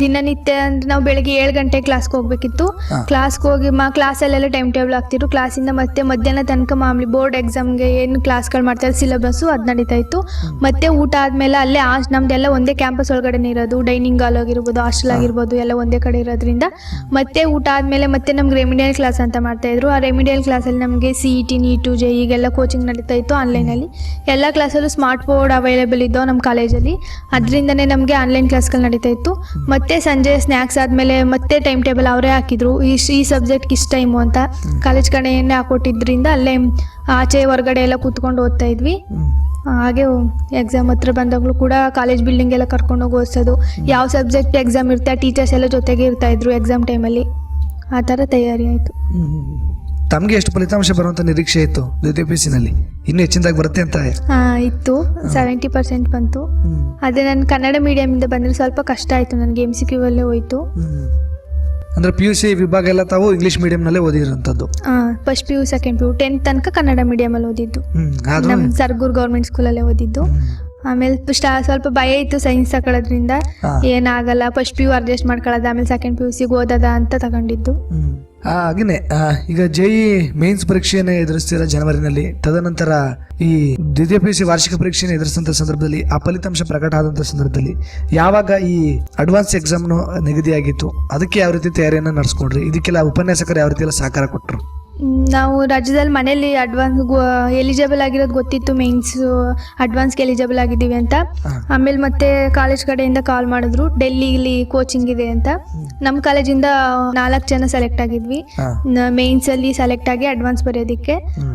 ದಿನನಿತ್ಯ ಅಂದ್ರೆ ನಾವು ಬೆಳಗ್ಗೆ ಏಳು ಗಂಟೆ ಕ್ಲಾಸ್ಗೆ ಹೋಗ್ಬೇಕಿತ್ತು. ಕ್ಲಾಸ್ಗೆ ಹೋಗಿ ಮಾ ಕ್ಲಾಸಲ್ಲೆಲ್ಲ ಟೈಮ್ ಟೇಬಲ್ ಆಗ್ತಿದ್ರು ಕ್ಲಾಸಿಂದ ಮತ್ತೆ ಮಧ್ಯಾಹ್ನ ತನಕ ಮಾಮೂಲಿ ಬೋರ್ಡ್ ಎಕ್ಸಾಮ್ಗೆ ಏನು ಕ್ಲಾಸ್ಗಳು ಮಾಡ್ತಾರೆ ಸಿಲೆಬಸ್ಸು ಅದು ನಡೀತಾ ಇತ್ತು. ಮತ್ತೆ ಊಟ ಆದಮೇಲೆ ಅಲ್ಲೇ ಆಸ್ ನಮ್ದೆಲ್ಲ ಒಂದೇ ಕ್ಯಾಂಪಸ್ ಒಳಗಡೆನೇ ಇರೋದು. ಡೈನಿಂಗ್ ಹಾಲ್ ಆಗಿರ್ಬೋದು ಹಾಸ್ಟೆಲ್ ಆಗಿರ್ಬೋದು ಎಲ್ಲ ಒಂದೇ ಕಡೆ ಇರೋದ್ರಿಂದ. ಮತ್ತೆ ಊಟ ಆದಮೇಲೆ ಮತ್ತೆ ನಮ್ಗೆ ರೆಮಿಡಿಯಲ್ ಕ್ಲಾಸ್ ಅಂತ ಮಾಡ್ತಾ ಇದ್ರು. ಆ ರೆಮಿಡಿಯಲ್ ಕ್ಲಾಸಲ್ಲಿ ನಮಗೆ C E T NEET J ಈಗೆಲ್ಲ ಕೋಚಿಂಗ್ ನಡೀತಾ ಇತ್ತು ಆನ್ಲೈನಲ್ಲಿ ಎಲ್ಲ ಕ್ಲಾಸಲ್ಲೂ ಸ್ಮಾರ್ಟ್ ಬೋರ್ಡ್ ಅವೈಲೇಬಲ್ ಇದ್ದವು ನಮ್ಮ ಕಾಲೇಜಲ್ಲಿ ಅದರಿಂದನೇ ನಮಗೆ ಆನ್ಲೈನ್ ಕ್ಲಾಸ್ಗಳು ನಡೀತಾ ಇತ್ತು. ಮತ್ತೆ ಸಂಜೆ ಸ್ನ್ಯಾಕ್ಸ್ ಆದಮೇಲೆ ಮತ್ತೆ ಟೈಮ್ ಟೇಬಲ್ ಅವರೇ ಹಾಕಿದ್ರು. ಈ ಈ ಸಬ್ಜೆಕ್ಟ್ ಇಷ್ಟು ಟೈಮು ಅಂತ ಕಾಲೇಜ್ ಕಡೆಯೇ ಹಾಕೊಟ್ಟಿದ್ರಿಂದ ಅಲ್ಲೇ ಆಚೆ ಹೊರಗಡೆ ಎಲ್ಲ ಕೂತ್ಕೊಂಡು ಓದ್ತಾ ಇದ್ವಿ. ಹಾಗೆ ಎಕ್ಸಾಮ್ ಹತ್ರ ಬಂದಾಗಲೂ ಕೂಡ ಕಾಲೇಜ್ ಬಿಲ್ಡಿಂಗ್ ಎಲ್ಲ ಕರ್ಕೊಂಡೋಗಿ ಓದಿಸೋದು. ಯಾವ ಸಬ್ಜೆಕ್ಟ್ ಎಕ್ಸಾಮ್ ಇರುತ್ತೆ ಟೀಚರ್ಸ್ ಎಲ್ಲ ಜೊತೆಗೆ ಇರ್ತಾ ಇದ್ರು ಎಕ್ಸಾಮ್ ಟೈಮಲ್ಲಿ ಆ ಥರ ತಯಾರಿ ಆಯಿತು. ತಮಗೆ ಎಷ್ಟು ಫಲಿತಾಂಶ ಬರುವಂತ ನಿರೀಕ್ಷೆ ಇತ್ತು ದ್ವಿತೀಯ ಪಿ ನಲ್ಲಿ ಇನ್ನು ಹೆಚ್ಚಿನದಾಗಿ ಬರುತ್ತೆ ಅಂತ ಇತ್ತು. ಸೆವೆಂಟಿ ಪರ್ಸೆಂಟ್ ಬಂತು. ಹ್ಮ್. ಅದೇ ನಾನು ಕನ್ನಡ ಮೀಡಿಯಮಿಂದ ಬಂದ್ರೆ ಸ್ವಲ್ಪ ಕಷ್ಟ ಆಯಿತು. ನನಗೆ ಎಂ ಸಿ ಕ್ಯೂ ಅಲ್ಲೇ ಹೋಯ್ತು. ಹ್ಮ್. ಅಂದ್ರೆ ಪಿ ಯು ಸಿ ವಿಭಾಗ ಎಲ್ಲ ತಾವು ಇಂಗ್ಲಿಷ್ ಮೀಡಿಯಂನಲ್ಲೇ ಓದಿರೋಂಥದ್ದು first P U second P U tenth ತನಕ ಕನ್ನಡ ಮೀಡಿಯಮಲ್ಲಿ ಓದಿದ್ದು. ಹ್ಮ್ ಆದ್ರೂ ನಮ್ಮ ಸರ್ಗೂರ್ ಗೌರ್ಮೆಂಟ್ ಸ್ಕೂಲಲ್ಲೇ ಓದಿದ್ದು. ಆಮೇಲೆ ಸ್ಟಾ ಸ್ವಲ್ಪ ಭಯ ಇತ್ತು ಸೈನ್ಸ್ ತಗೊಳ್ಳೋದ್ರಿಂದ ಹಾ. ಏನಾಗಲ್ಲ ಫಸ್ಟ್ ಪಿ ಯು ಅಡ್ಜಸ್ಟ್ ಮಾಡ್ಕೊಳ್ಳೋದು ಆಮೇಲೆ ಸೆಕೆಂಡ್ ಪಿ ಯು ಸಿಗೆ ಓದದ ಅಂತ ತಗೊಂಡಿದ್ದು. ಹ್ಮ್. ಹಾಗೇನೆ ಈಗ ಜೆ ಇ ಮೇನ್ಸ್ ಪರೀಕ್ಷೆಯನ್ನು ಎದುರಿಸ್ತೀರ ಜನವರಿನಲ್ಲಿ, ತದನಂತರ ಈ ದ್ವಿತೀಯ ಪಿ ಯು ಸಿ ವಾರ್ಷಿಕ ಪರೀಕ್ಷೆಯನ್ನು ಎದುರಿಸಿದಂಥ ಸಂದರ್ಭದಲ್ಲಿ, ಆ ಫಲಿತಾಂಶ ಪ್ರಕಟ ಆದಂಥ ಸಂದರ್ಭದಲ್ಲಿ ಯಾವಾಗ ಈ ಅಡ್ವಾನ್ಸ್ ಎಕ್ಸಾಮ್ನು ನಿಗದಿಯಾಗಿತ್ತು, ಅದಕ್ಕೆ ಯಾವ ರೀತಿ ತಯಾರಿಯನ್ನು ನಡೆಸ್ಕೊಂಡ್ರಿ? ಇದಕ್ಕೆಲ್ಲ ಉಪನ್ಯಾಸಕರು ಯಾವ ರೀತಿ ಎಲ್ಲ ಸಹಕಾರ ಕೊಟ್ಟರು? ನಾವು ರಾಜ್ಯದಲ್ಲಿ ಮನೇಲಿ ಅಡ್ವಾನ್ಸ್ ಎಲಿಜಿಬಲ್ ಆಗಿರೋದು ಗೊತ್ತಿತ್ತು ಮೇನ್ಸ್ ಅಡ್ವಾನ್ಸ್ಗೆ ಎಲಿಜಿಬಲ್ ಆಗಿದ್ದೀವಿ ಅಂತ. ಆಮೇಲೆ ಮತ್ತೆ ಕಾಲೇಜ್ ಕಡೆಯಿಂದ ಕಾಲ್ ಮಾಡಿದ್ರು ಡೆಲ್ಲಿಲಿ ಕೋಚಿಂಗ್ ಇದೆ ಅಂತ. ನಮ್ಮ ಕಾಲೇಜಿಂದ ನಾಲ್ಕು ಜನ ಸೆಲೆಕ್ಟ್ ಆಗಿದ್ವಿ. ಹಾ. ಮೇನ್ಸ್ ಅಲ್ಲಿ ಸೆಲೆಕ್ಟ್ ಆಗಿ ಅಡ್ವಾನ್ಸ್ ಬರೆಯೋದಕ್ಕೆ.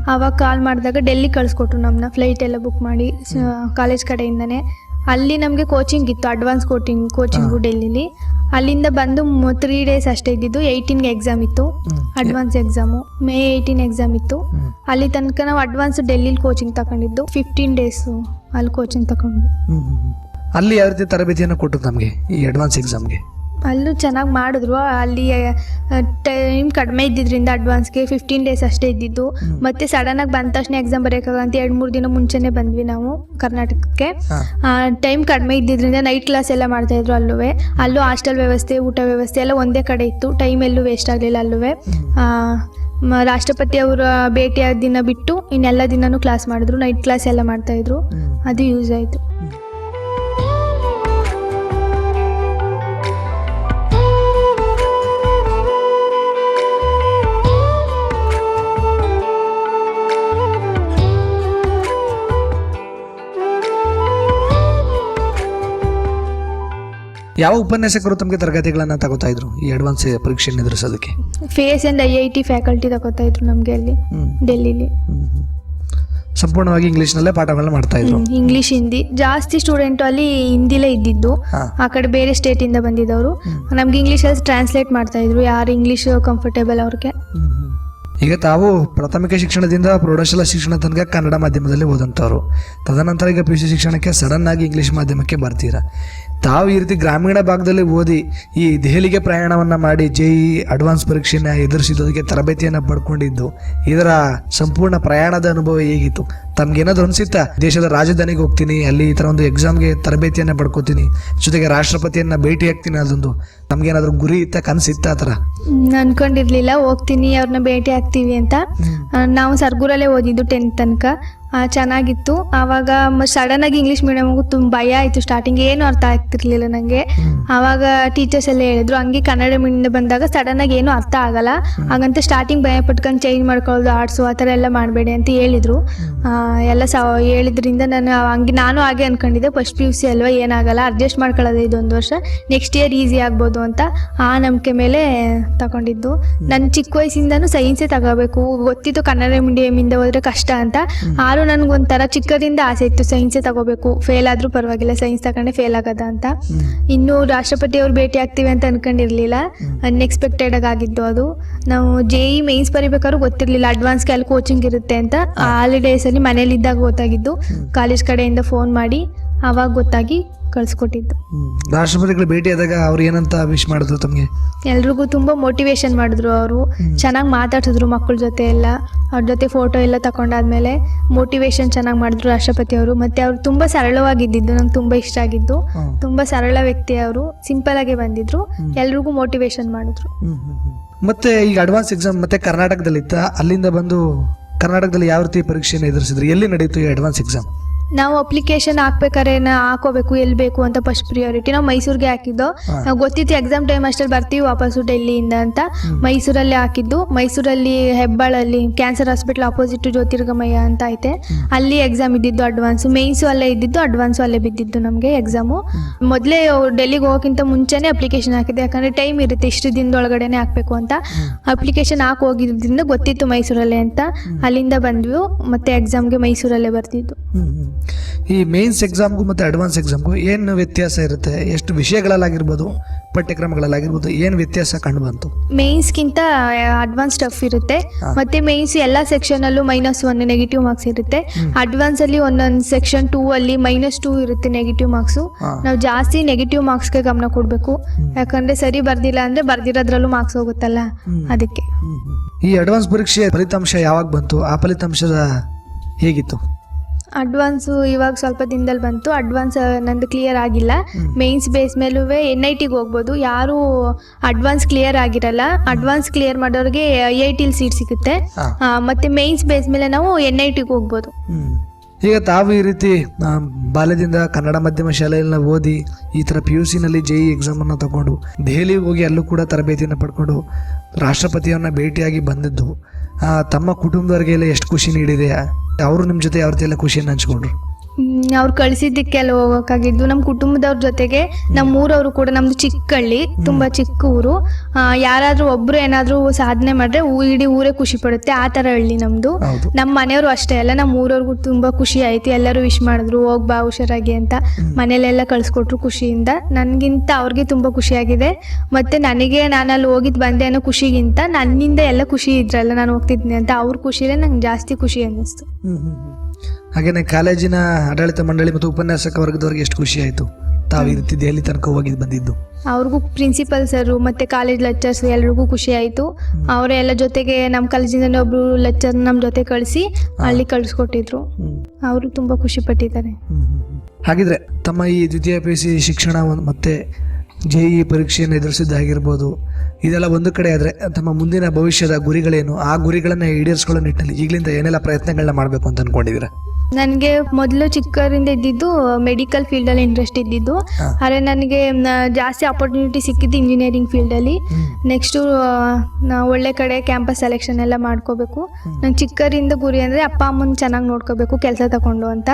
ಆವಾಗ ಅವಾಗ ಕಾಲ್ ಮಾಡಿದಾಗ ಡೆಲ್ಲಿ ಕಳಿಸ್ಕೊಟ್ರು ನಮ್ಮನ್ನ ಫ್ಲೈಟ್ ಎಲ್ಲ ಬುಕ್ ಮಾಡಿ ಕಾಲೇಜ್ ಕಡೆಯಿಂದನೇ. ಅಲ್ಲಿ ನಮಗೆ ಕೋಚಿಂಗ್ ಇತ್ತು ಅಡ್ವಾನ್ಸ್ ಕೋಚಿಂಗ್ ಕೋಚಿಂಗು ಡೆಲ್ಲಿಲಿ ಅಲ್ಲಿಂದ ಬಂದು ತ್ರೀ ಡೇಸ್ ಅಷ್ಟೇ ಇದ್ದಿದ್ದು ಏಯ್ಟೀನ್ಗೆ ಎಕ್ಸಾಮ್ ಇತ್ತು. Advance exam May eighteen exam ಇತ್ತು. ಅಲ್ಲಿ ತನಕ ನಾವು ಅಡ್ವಾನ್ಸ್ ಡೆಲ್ಲಿಲಿ ಕೋಚಿಂಗ್ ತಗೊಂಡಿದ್ದು ಫಿಫ್ಟೀನ್ ಡೇಸು ಅಲ್ಲಿ ಕೋಚಿಂಗ್ ತಗೊಂಡ್ವಿ ಹ್ಮ್. ಅಲ್ಲಿ ಯಾವ ರೀತಿ ತರಬೇತಿಯನ್ನು ಕೊಟ್ಟರು ನಮಗೆ ಈ ಅಡ್ವಾನ್ಸ್ ಎಕ್ಸಾಮ್ಗೆ ಅಲ್ಲೂ ಚೆನ್ನಾಗಿ ಮಾಡಿದ್ರು. ಅಲ್ಲಿ ಟೈಮ್ ಕಡಿಮೆ ಇದ್ದಿದ್ದರಿಂದ ಅಡ್ವಾನ್ಸ್ಗೆ ಫಿಫ್ಟೀನ್ ಡೇಸ್ ಅಷ್ಟೇ ಇದ್ದಿದ್ದು. ಮತ್ತೆ ಸಡನ್ನಾಗಿ ಬಂದ ತಕ್ಷಣ ಎಕ್ಸಾಮ್ ಬರೆಯೋಕ್ಕಾಗಂತ ಎರಡು ಮೂರು ದಿನ ಮುಂಚೆನೇ ಬಂದ್ವಿ ನಾವು ಕರ್ನಾಟಕಕ್ಕೆ. ಟೈಮ್ ಕಡಿಮೆ ಇದ್ದಿದ್ದರಿಂದ ನೈಟ್ ಕ್ಲಾಸ್ ಎಲ್ಲ ಮಾಡ್ತಾಯಿದ್ರು ಅಲ್ಲೂ ಅಲ್ಲೂ ಹಾಸ್ಟೆಲ್ ವ್ಯವಸ್ಥೆ ಊಟ ವ್ಯವಸ್ಥೆ ಎಲ್ಲ ಒಂದೇ ಕಡೆ ಇತ್ತು. ಟೈಮ್ ಎಲ್ಲೂ ವೇಸ್ಟ್ ಆಗಲಿಲ್ಲ ಅಲ್ಲೂ ರಾಷ್ಟ್ರಪತಿ ಅವರ ಭೇಟಿಯಾದ ದಿನ ಬಿಟ್ಟು ಇನ್ನೆಲ್ಲ ದಿನನೂ ಕ್ಲಾಸ್ ಮಾಡಿದ್ರು. ನೈಟ್ ಕ್ಲಾಸ್ ಎಲ್ಲ ಮಾಡ್ತಾಯಿದ್ರು ಅದು ಯೂಸ್ ಆಯಿತು. ಯಾವ ಉಪನ್ಯಾಸಕರು ತಮಗೆ ತರಗತಿಗಳನ್ನ ತಗೋತಾ ಇದ್ರು ಈ ಅಡ್ವಾನ್ಸ್ ಪರೀಕ್ಷೆ ಎದುರಿಸೋದಕ್ಕೆ? Face and I I T faculty ತಗೋತಾ ಇದ್ರು ನಮಗೆ ಅಲ್ಲಿ ಡೆಲ್ಲಿಲಿ. ಸಂಪೂರ್ಣವಾಗಿ ಇಂಗ್ಲೀಷ್ನಲ್ಲೇ ಪಾಠಗಳನ್ನ ಮಾಡ್ತಾ ಇದ್ರು. ಇಂಗ್ಲಿಷ್ ಹಿಂದಿ ಜಾಸ್ತಿ ಸ್ಟೂಡೆಂಟ್ ಅಲ್ಲಿ ಹಿಂದಿಲೇ ಇದ್ದಿದ್ದು. ಆ ಕಡೆ ಬೇರೆ ಸ್ಟೇಟಿಂದ ಬಂದಿದ್ದವರು. ನಮ್ಗೆ ಇಂಗ್ಲೀಷಲ್ಲಿ ಟ್ರಾನ್ಸ್ಲೇಟ್ ಮಾಡ್ತಾ ಇದ್ರು ಯಾರು ಇಂಗ್ಲೀಷ್ ಕಂಫರ್ಟೇಬಲ್ ಅವ್ರಿಗೆ. ಈಗ ತಾವು ಪ್ರಾಥಮಿಕ ಶಿಕ್ಷಣದಿಂದ ಪ್ರೌಢಶಾಲಾ ಶಿಕ್ಷಣ ತನಕ ಕನ್ನಡ ಮಾಧ್ಯಮದಲ್ಲಿ ಓದಂಥವ್ರು ತದನಂತರ ಈಗ ಪಿ ಯು ಸಿ ಶಿಕ್ಷಣಕ್ಕೆ ಸಡನ್ ಆಗಿ ಇಂಗ್ಲಿಷ್ ಮಾಧ್ಯಮಕ್ಕೆ ಬರ್ತೀರಾ? ತಾವು ಈ ರೀತಿ ಗ್ರಾಮೀಣ ಭಾಗದಲ್ಲಿ ಓದಿ ಈ ದೆಹಲಿಗೆ ಪ್ರಯಾಣವನ್ನು ಮಾಡಿ ಜೆ ಇ ಅಡ್ವಾನ್ಸ್ ಪರೀಕ್ಷೆನ ಎದುರಿಸಿದ್ದಕ್ಕೆ ತರಬೇತಿಯನ್ನು ಪಡ್ಕೊಂಡಿದ್ದು ಇದರ ಸಂಪೂರ್ಣ ಪ್ರಯಾಣದ ಅನುಭವ ಹೇಗಿತ್ತು? ತಮ್ಗೇನಾದ್ರು ಅನಿಸುತ್ತಾ? ದೇಶದ ರಾಜಧಾನಿಗೆ ಹೋಗ್ತೀನಿ ಅಲ್ಲಿ ಈ ಥರ ಒಂದು ಎಕ್ಸಾಮ್ಗೆ ತರಬೇತಿಯನ್ನು ಪಡ್ಕೋತೀನಿ ಜೊತೆಗೆ ರಾಷ್ಟ್ರಪತಿಯನ್ನು ಭೇಟಿ ಆಗ್ತೀನಿ ಅದೊಂದು ನಮ್ಗೇನಾದ್ರೂ ಗುರಿ ಇತ್ತ ಕನಸಿತ್ತ ಆ ಥರ ಅನ್ಕೊಂಡಿರ್ಲಿಲ್ಲ ಹೋಗ್ತೀನಿ ಅವ್ರನ್ನ ಭೇಟಿ ಆಗ್ತೀವಿ ಅಂತ. ನಾವು ಸರ್ಗೂರಲ್ಲೇ ಓದಿದ್ದು ಟೆಂತ್ ತನಕ. ಚೆನ್ನಾಗಿತ್ತು. ಆವಾಗ ಸಡನ್ ಆಗಿ ಇಂಗ್ಲೀಷ್ ಮೀಡಿಯಮ್ಗೂ ತುಂಬ ಭಯ ಆಯಿತು. ಸ್ಟಾರ್ಟಿಂಗ್ ಏನು ಅರ್ಥ ಆಗ್ತಿರ್ಲಿಲ್ಲ ನನಗೆ ಆವಾಗ ಟೀಚರ್ಸ್ ಎಲ್ಲ ಹೇಳಿದ್ರು ಹಂಗೆ ಕನ್ನಡ ಮೀಡಿಯಿಂದ ಬಂದಾಗ ಸಡನ್ ಆಗಿ ಏನು ಅರ್ಥ ಆಗಲ್ಲ. ಹಾಗಂತ ಸ್ಟಾರ್ಟಿಂಗ್ ಭಯ ಪಟ್ಕೊಂಡು ಚೇಂಜ್ ಮಾಡ್ಕೊಳ್ಳೋದು ಆರ್ಟ್ಸು ಆ ಥರ ಎಲ್ಲ ಮಾಡಬೇಡಿ ಅಂತ ಹೇಳಿದರು. ಎಲ್ಲ ಸ ಹೇಳಿದ್ರಿಂದ ನಾನು ಹಂಗೆ ನಾನು ಹಾಗೆ ಅನ್ಕೊಂಡಿದ್ದೆ. ಫಸ್ಟ್ ಪಿ ಯು ಸಿ ಅಲ್ವಾ ಏನಾಗಲ್ಲ ಅಡ್ಜಸ್ಟ್ ಮಾಡ್ಕೊಳ್ಳೋದು ಇದೊಂದು ವರ್ಷ. ನೆಕ್ಸ್ಟ್ ಇಯರ್ ಈಸಿ ಆಗ್ಬೋದು ಅಂತ ಆ ನಂಬಿಕೆ ಮೇಲೆ ತಗೊಂಡಿದ್ದು. ನನ್ನ ಚಿಕ್ಕ ವಯಸ್ಸಿಂದನೂ ಸೈನ್ಸೇ ತಗೋಬೇಕು. ಗೊತ್ತಿತ್ತು ಕನ್ನಡ ಮೀಡಿಯಮಿಂದ ಹೋದರೆ ಕಷ್ಟ ಅಂತ. ಆದ್ರೂ ನನಗೊಂಥರ ಚಿಕ್ಕದಿಂದ ಆಸೆ ಇತ್ತು ಸೈನ್ಸೇ ತಗೋಬೇಕು ಫೇಲ್ ಆದರೂ ಪರವಾಗಿಲ್ಲ ಸೈನ್ಸ್ ತಗೊಂಡೆ ಫೇಲ್ ಆಗದ ಅಂತ. ಇನ್ನು ರಾಷ್ಟ್ರಪತಿ ಅವ್ರು ಭೇಟಿ ಆಗ್ತೀವಿ ಅಂತ ಅನ್ಕೊಂಡಿರ್ಲಿಲ್ಲ. ಅನ್ಎಕ್ಸ್ಪೆಕ್ಟೆಡ್ ಆಗಿ ಆಗಿದ್ದು ಅದು. ನಾವು ಜೆ ಇ ಮೇನ್ಸ್ ಬರಿಬೇಕಾದ್ರೂ ಗೊತ್ತಿರಲಿಲ್ಲ ಅಡ್ವಾನ್ಸ್ಗೆ ಅಲ್ಲಿ ಕೋಚಿಂಗ್ ಇರುತ್ತೆ ಅಂತ. ಹಾಲಿಡೇಸಲ್ಲಿ ಮನೇಲಿದ್ದಾಗ ಗೊತ್ತಾಗಿದ್ದು. ಕಾಲೇಜ್ ಕಡೆಯಿಂದ ಫೋನ್ ಮಾಡಿ ಆವಾಗ ಗೊತ್ತಾಗಿ ಕಳಿಸ್ಕೊಟ್ಟಿದ್ದು. ರಾಷ್ಟ್ರಪತಿಗಳು ಭೇಟಿ ಆದಾಗ ಅವ್ರು ಏನಂತ ವಿಶ್ ಮಾಡಿದ್ರು ತಮಗೆ? ಎಲ್ರಿಗೂ ತುಂಬ ಮೋಟಿವೇಶನ್ ಮಾಡಿದ್ರು ಅವರು. ಚೆನ್ನಾಗಿ ಮಾತಾಡ್ಸಿದ್ರು ಮಕ್ಕಳ ಜೊತೆ ಎಲ್ಲ. ಅವ್ರ ಜೊತೆ ಫೋಟೋ ಎಲ್ಲ ತಗೊಂಡಾದ್ಮೇಲೆ ಮೋಟಿವೇಶನ್ ಚೆನ್ನಾಗಿ ಮಾಡಿದ್ರು ರಾಷ್ಟ್ರಪತಿ ಅವರು. ಮತ್ತೆ ಅವ್ರು ತುಂಬ ಸರಳವಾಗಿದ್ದಿದ್ದು ನಂಗೆ ತುಂಬಾ ಇಷ್ಟ ಆಗಿದ್ದು. ತುಂಬಾ ಸರಳ ವ್ಯಕ್ತಿ ಅವರು. ಸಿಂಪಲ್ ಆಗಿ ಬಂದಿದ್ರು. ಎಲ್ರಿಗೂ ಮೋಟಿವೇಶನ್ ಮಾಡಿದ್ರು. ಮತ್ತೆ ಈಗ ಅಡ್ವಾನ್ಸ್ ಎಕ್ಸಾಮ್ ಮತ್ತೆ ಕರ್ನಾಟಕದಲ್ಲಿತ್ತ. ಅಲ್ಲಿಂದ ಬಂದು ಕರ್ನಾಟಕದಲ್ಲಿ ಯಾವ ರೀತಿ ಪರೀಕ್ಷೆಯನ್ನು ಎದುರಿಸಿದ್ರು? ಎಲ್ಲಿ ನಡೆಯಿತು ಈ ಅಡ್ವಾನ್ಸ್ ಎಕ್ಸಾಮ್ ನಾವು ಅಪ್ಲಿಕೇಶನ್ ಹಾಕ್ಬೇಕಾದ್ರೆ ಹಾಕೋಬೇಕು ಎಲ್ಲಿ ಬೇಕು ಅಂತ ಫಸ್ಟ್ ಪ್ರಿಯಾರಿಟಿ ನಾವು ಮೈಸೂರಿಗೆ ಹಾಕಿದ್ದು. ನಾವು ಗೊತ್ತಿತ್ತು ಎಕ್ಸಾಮ್ ಟೈಮ್ ಅಷ್ಟಲ್ಲಿ ಬರ್ತೀವಿ ವಾಪಸ್ಸು ಡೆಲ್ಲಿಯಿಂದ ಅಂತ. ಮೈಸೂರಲ್ಲಿ ಹಾಕಿದ್ದು. ಮೈಸೂರಲ್ಲಿ ಹೆಬ್ಬಾಳಲ್ಲಿ ಕ್ಯಾನ್ಸರ್ ಹಾಸ್ಪಿಟಲ್ ಅಪೋಸಿಟ್ ಜ್ಯೋತಿರ್ಗಮಯ್ಯ ಅಂತ ಐತೆ. ಅಲ್ಲಿ ಎಕ್ಸಾಮ್ ಇದ್ದಿದ್ದು ಅಡ್ವಾನ್ಸು ಮೇನ್ಸು ಅಲ್ಲೇ ಇದ್ದಿದ್ದು ಅಡ್ವಾನ್ಸು ಅಲ್ಲೇ ಬಿದ್ದಿದ್ದು ನಮಗೆ ಎಕ್ಸಾಮು ಮೊದಲೇ ಡೆಲ್ಲಿಗೆ ಹೋಗೋಕ್ಕಿಂತ ಮುಂಚೆನೇ ಅಪ್ಲಿಕೇಶನ್ ಹಾಕಿದ್ದೆ. ಯಾಕಂದರೆ ಟೈಮ್ ಇರುತ್ತೆ ಇಷ್ಟು ದಿನದೊಳಗಡೆನೆ ಹಾಕಬೇಕು ಅಂತ. ಅಪ್ಲಿಕೇಶನ್ ಹಾಕಿ ಹೋಗಿದ್ದರಿಂದ ಗೊತ್ತಿತ್ತು ಮೈಸೂರಲ್ಲೇ ಅಂತ. ಅಲ್ಲಿಂದ ಬಂದ್ವಿ. ಮತ್ತೆ ಎಕ್ಸಾಮ್ಗೆ ಮೈಸೂರಲ್ಲೇ ಬರ್ತಿದ್ದು. ಈ ಮೇನ್ಸ್ ಎಕ್ಸಾಮ್ಗೂ ಮತ್ತು ಅಡ್ವಾನ್ಸ್ ಎಕ್ಸಾಮ್ಗೂ ಏನು ವ್ಯತ್ಯಾಸ ಇರುತ್ತೆ? ಎಷ್ಟು ವಿಷಯಗಳಲ್ಲಾಗಿರ್ಬೋದು ಪಠ್ಯಕ್ರಮಗಳಲ್ಲಾಗಿರ್ಬೋದು ಏನು ವ್ಯತ್ಯಾಸ ಕಂಡು ಬಂತು? ಮೇನ್ಸ್ಗಿಂತ ಅಡ್ವಾನ್ಸ್ ಟಫ್ ಇರುತ್ತೆ. ಮತ್ತೆ ಮೇನ್ಸ್ ಎಲ್ಲ ಸೆಕ್ಷನ್ ಅಲ್ಲೂ ಮೈನಸ್ ಒನ್ ನೆಗೆಟಿವ್ ಮಾರ್ಕ್ಸ್ ಇರುತ್ತೆ. ಅಡ್ವಾನ್ಸ್ ಅಲ್ಲಿ ಒಂದೊಂದು ಸೆಕ್ಷನ್ ಟೂ ಅಲ್ಲಿ ಮೈನಸ್ ಟೂ ಇರುತ್ತೆ ನೆಗೆಟಿವ್ ಮಾರ್ಕ್ಸ್ ನಾವು ಜಾಸ್ತಿ ನೆಗೆಟಿವ್ ಮಾರ್ಕ್ಸ್ಗೆ ಗಮನ ಕೊಡಬೇಕು. ಯಾಕಂದ್ರೆ ಸರಿ ಬರ್ದಿಲ್ಲ ಅಂದ್ರೆ ಬರ್ದಿರೋದ್ರಲ್ಲೂ ಮಾರ್ಕ್ಸ್ ಹೋಗುತ್ತಲ್ಲ ಅದಕ್ಕೆ. ಈ ಅಡ್ವಾನ್ಸ್ ಪರೀಕ್ಷೆ ಫಲಿತಾಂಶ ಯಾವಾಗ ಬಂತು? ಆ ಫಲಿತಾಂಶದ ಹೇಗಿತ್ತು? ಅಡ್ವಾನ್ಸು ಇವಾಗ ಸ್ವಲ್ಪ ದಿನದಲ್ಲಿ ಬಂತು. ಅಡ್ವಾನ್ಸ್ ನಂದು ಕ್ಲಿಯರ್ ಆಗಿಲ್ಲ. ಮೇನ್ಸ್ ಬೇಸ್ ಮೇಲೂ ಎನ್ ಐ ಟಿಗೆ ಹೋಗ್ಬೋದು. ಯಾರು ಅಡ್ವಾನ್ಸ್ ಕ್ಲಿಯರ್ ಆಗಿರಲ್ಲ. ಅಡ್ವಾನ್ಸ್ ಕ್ಲಿಯರ್ ಮಾಡೋರಿಗೆ ಐ ಐ ಟಿಲಿ ಸೀಟ್ ಸಿಗುತ್ತೆ. ಮತ್ತೆ ಮೇನ್ಸ್ ಬೇಸ್ ಮೇಲೆ ನಾವು ಎನ್ ಐ ಟಿಗೆ ಹೋಗ್ಬೋದು. ಈಗ ತಾವು ಈ ರೀತಿ ಬಾಲ್ಯದಿಂದ ಕನ್ನಡ ಮಾಧ್ಯಮ ಶಾಲೆಯಲ್ಲಿ ಓದಿ ಈ ಥರ ಪಿ ಯು ಸಿನಲ್ಲಿ ಜೆ ಇ ಎಕ್ಸಾಮನ್ನು ತಗೊಂಡು ದೆಹಲಿಗೆ ಹೋಗಿ ಅಲ್ಲೂ ಕೂಡ ತರಬೇತಿಯನ್ನು ಪಡ್ಕೊಂಡು ರಾಷ್ಟ್ರಪತಿಯನ್ನ ಭೇಟಿಯಾಗಿ ಬಂದಿದ್ದು ತಮ್ಮ ಕುಟುಂಬದವರಿಗೆಲ್ಲ ಎಷ್ಟು ಖುಷಿ ನೀಡಿದೆ? ಅವರು ನಿಮ್ಮ ಜೊತೆ ಯಾವ ರೀತಿ ಖುಷಿಯನ್ನು ಹಂಚ್ಕೊಂಡ್ರು. ಅವ್ರು ಕಳಿಸಿದ್ದಕ್ಕೆ ಅಲ್ಲಿ ಹೋಗೋಕ್ಕಾಗಿದ್ದು ನಮ್ಮ ಕುಟುಂಬದವ್ರ ಜೊತೆಗೆ ನಮ್ಮ ಊರವರು ಕೂಡ ನಮ್ದು ಚಿಕ್ಕಳ್ಳಿ ತುಂಬಾ ಚಿಕ್ಕ ಊರು. ಯಾರಾದರೂ ಒಬ್ರು ಏನಾದ್ರೂ ಸಾಧನೆ ಮಾಡಿದ್ರೆ ಊ- ಇಡೀ ಊರೇ ಖುಷಿ ಪಡುತ್ತೆ ಆ ಥರ ಹಳ್ಳಿ ನಮ್ದು. ನಮ್ಮ ಮನೆಯವರು ಅಷ್ಟೇ ಅಲ್ಲ ನಮ್ಮ ಊರವ್ರಿಗೂ ತುಂಬಾ ಖುಷಿ ಆಯ್ತು. ಎಲ್ಲರೂ ವಿಶ್ ಮಾಡಿದ್ರು ಹೋಗ್ ಬಾ ಹುಷಾರಾಗಿ ಅಂತ ಮನೇಲೆಲ್ಲ ಕಳ್ಸಿಕೊಟ್ರು ಖುಷಿಯಿಂದ. ನನ್ಗಿಂತ ಅವ್ರಿಗೆ ತುಂಬಾ ಖುಷಿಯಾಗಿದೆ. ಮತ್ತೆ ನನಗೆ ನಾನು ಅಲ್ಲಿ ಹೋಗಿದ್ ಬಂದೆ ಅನ್ನೋ ಖುಷಿಗಿಂತ ನನ್ನಿಂದ ಎಲ್ಲ ಖುಷಿ ಇದ್ರಲ್ಲ ನಾನು ಹೋಗ್ತಿದ್ನಿ ಅಂತ ಅವ್ರ ಖುಷಿಲೇ ನಂಗೆ ಜಾಸ್ತಿ ಖುಷಿ ಅನ್ನಿಸ್ತು. ಹಾಗೇನೆ ಕಾಲೇಜಿನ ಆಡಳಿತ ಮಂಡಳಿ ಮತ್ತು ಉಪನ್ಯಾಸಕ ವರ್ಗದವರಿಗೆ ಎಷ್ಟು ಖುಷಿ ಆಯಿತು? ತಾವು ಈ ರೀತಿ ದೆಹಲಿ ತನಕ ಹೋಗಿ ಬಂದಿದ್ದು. ಅವ್ರಿಗೂ ಪ್ರಿನ್ಸಿಪಲ್ ಸರ್ ಮತ್ತೆ ಕಾಲೇಜ್ ಲೆಕ್ಚರ್ಸ್ ಎಲ್ರಿಗೂ ಖುಷಿ ಆಯಿತು. ಅವರ ಎಲ್ಲ ಜೊತೆಗೆ ನಮ್ಮ ಕಾಲೇಜಿಂದ ಒಬ್ರು ಲೆಕ್ಚರ್ ನಮ್ಮ ಜೊತೆ ಕಳಿಸಿ ಅಲ್ಲಿ ಕಳಿಸ್ಕೊಟ್ಟಿದ್ರು. ಅವರು ತುಂಬಾ ಖುಷಿ ಪಟ್ಟಿದ್ದಾರೆ. ಹಾಗಿದ್ರೆ ತಮ್ಮ ಈ ದ್ವಿತೀಯ ಪಿ ಸಿ ಶಿಕ್ಷಣ ಮತ್ತೆ ಜೆ ಇ ಪರೀಕ್ಷೆಯನ್ನು ಎದುರಿಸಿದ್ದಾಗಿರ್ಬೋದು ಇದೆಲ್ಲ ಒಂದು ಕಡೆ ಆದರೆ ತಮ್ಮ ಮುಂದಿನ ಭವಿಷ್ಯದ ಗುರಿಗಳೇನು? ಆ ಗುರಿಗಳನ್ನು ಈಡೇರಿಸ್ಕೊಳ್ಳೋ ನಿಟ್ಟಿನಲ್ಲಿ ಈಗಲಿಂದ ಏನೆಲ್ಲ ಪ್ರಯತ್ನಗಳನ್ನ ಮಾಡಬೇಕು ಅಂತ ಅನ್ಕೊಂಡಿದ್ದೀರಾ? ನನಗೆ ಮೊದಲು ಚಿಕ್ಕವರಿಂದ ಇದ್ದಿದ್ದು ಮೆಡಿಕಲ್ ಫೀಲ್ಡಲ್ಲಿ ಇಂಟ್ರೆಸ್ಟ್ ಇದ್ದಿದ್ದು. ಆದರೆ ನನಗೆ ಜಾಸ್ತಿ ಅಪರ್ಚುನಿಟಿ ಸಿಕ್ಕಿದ್ದು ಇಂಜಿನಿಯರಿಂಗ್ ಫೀಲ್ಡಲ್ಲಿ ನೆಕ್ಸ್ಟು ಒಳ್ಳೆ ಕಡೆ ಕ್ಯಾಂಪಸ್ ಸೆಲೆಕ್ಷನ್ ಎಲ್ಲ ಮಾಡ್ಕೋಬೇಕು. ನಂಗೆ ಚಿಕ್ಕರಿಂದ ಗುರಿ ಅಂದರೆ ಅಪ್ಪ ಅಮ್ಮನ ಚೆನ್ನಾಗಿ ನೋಡ್ಕೋಬೇಕು ಕೆಲಸ ತಗೊಂಡು ಅಂತ.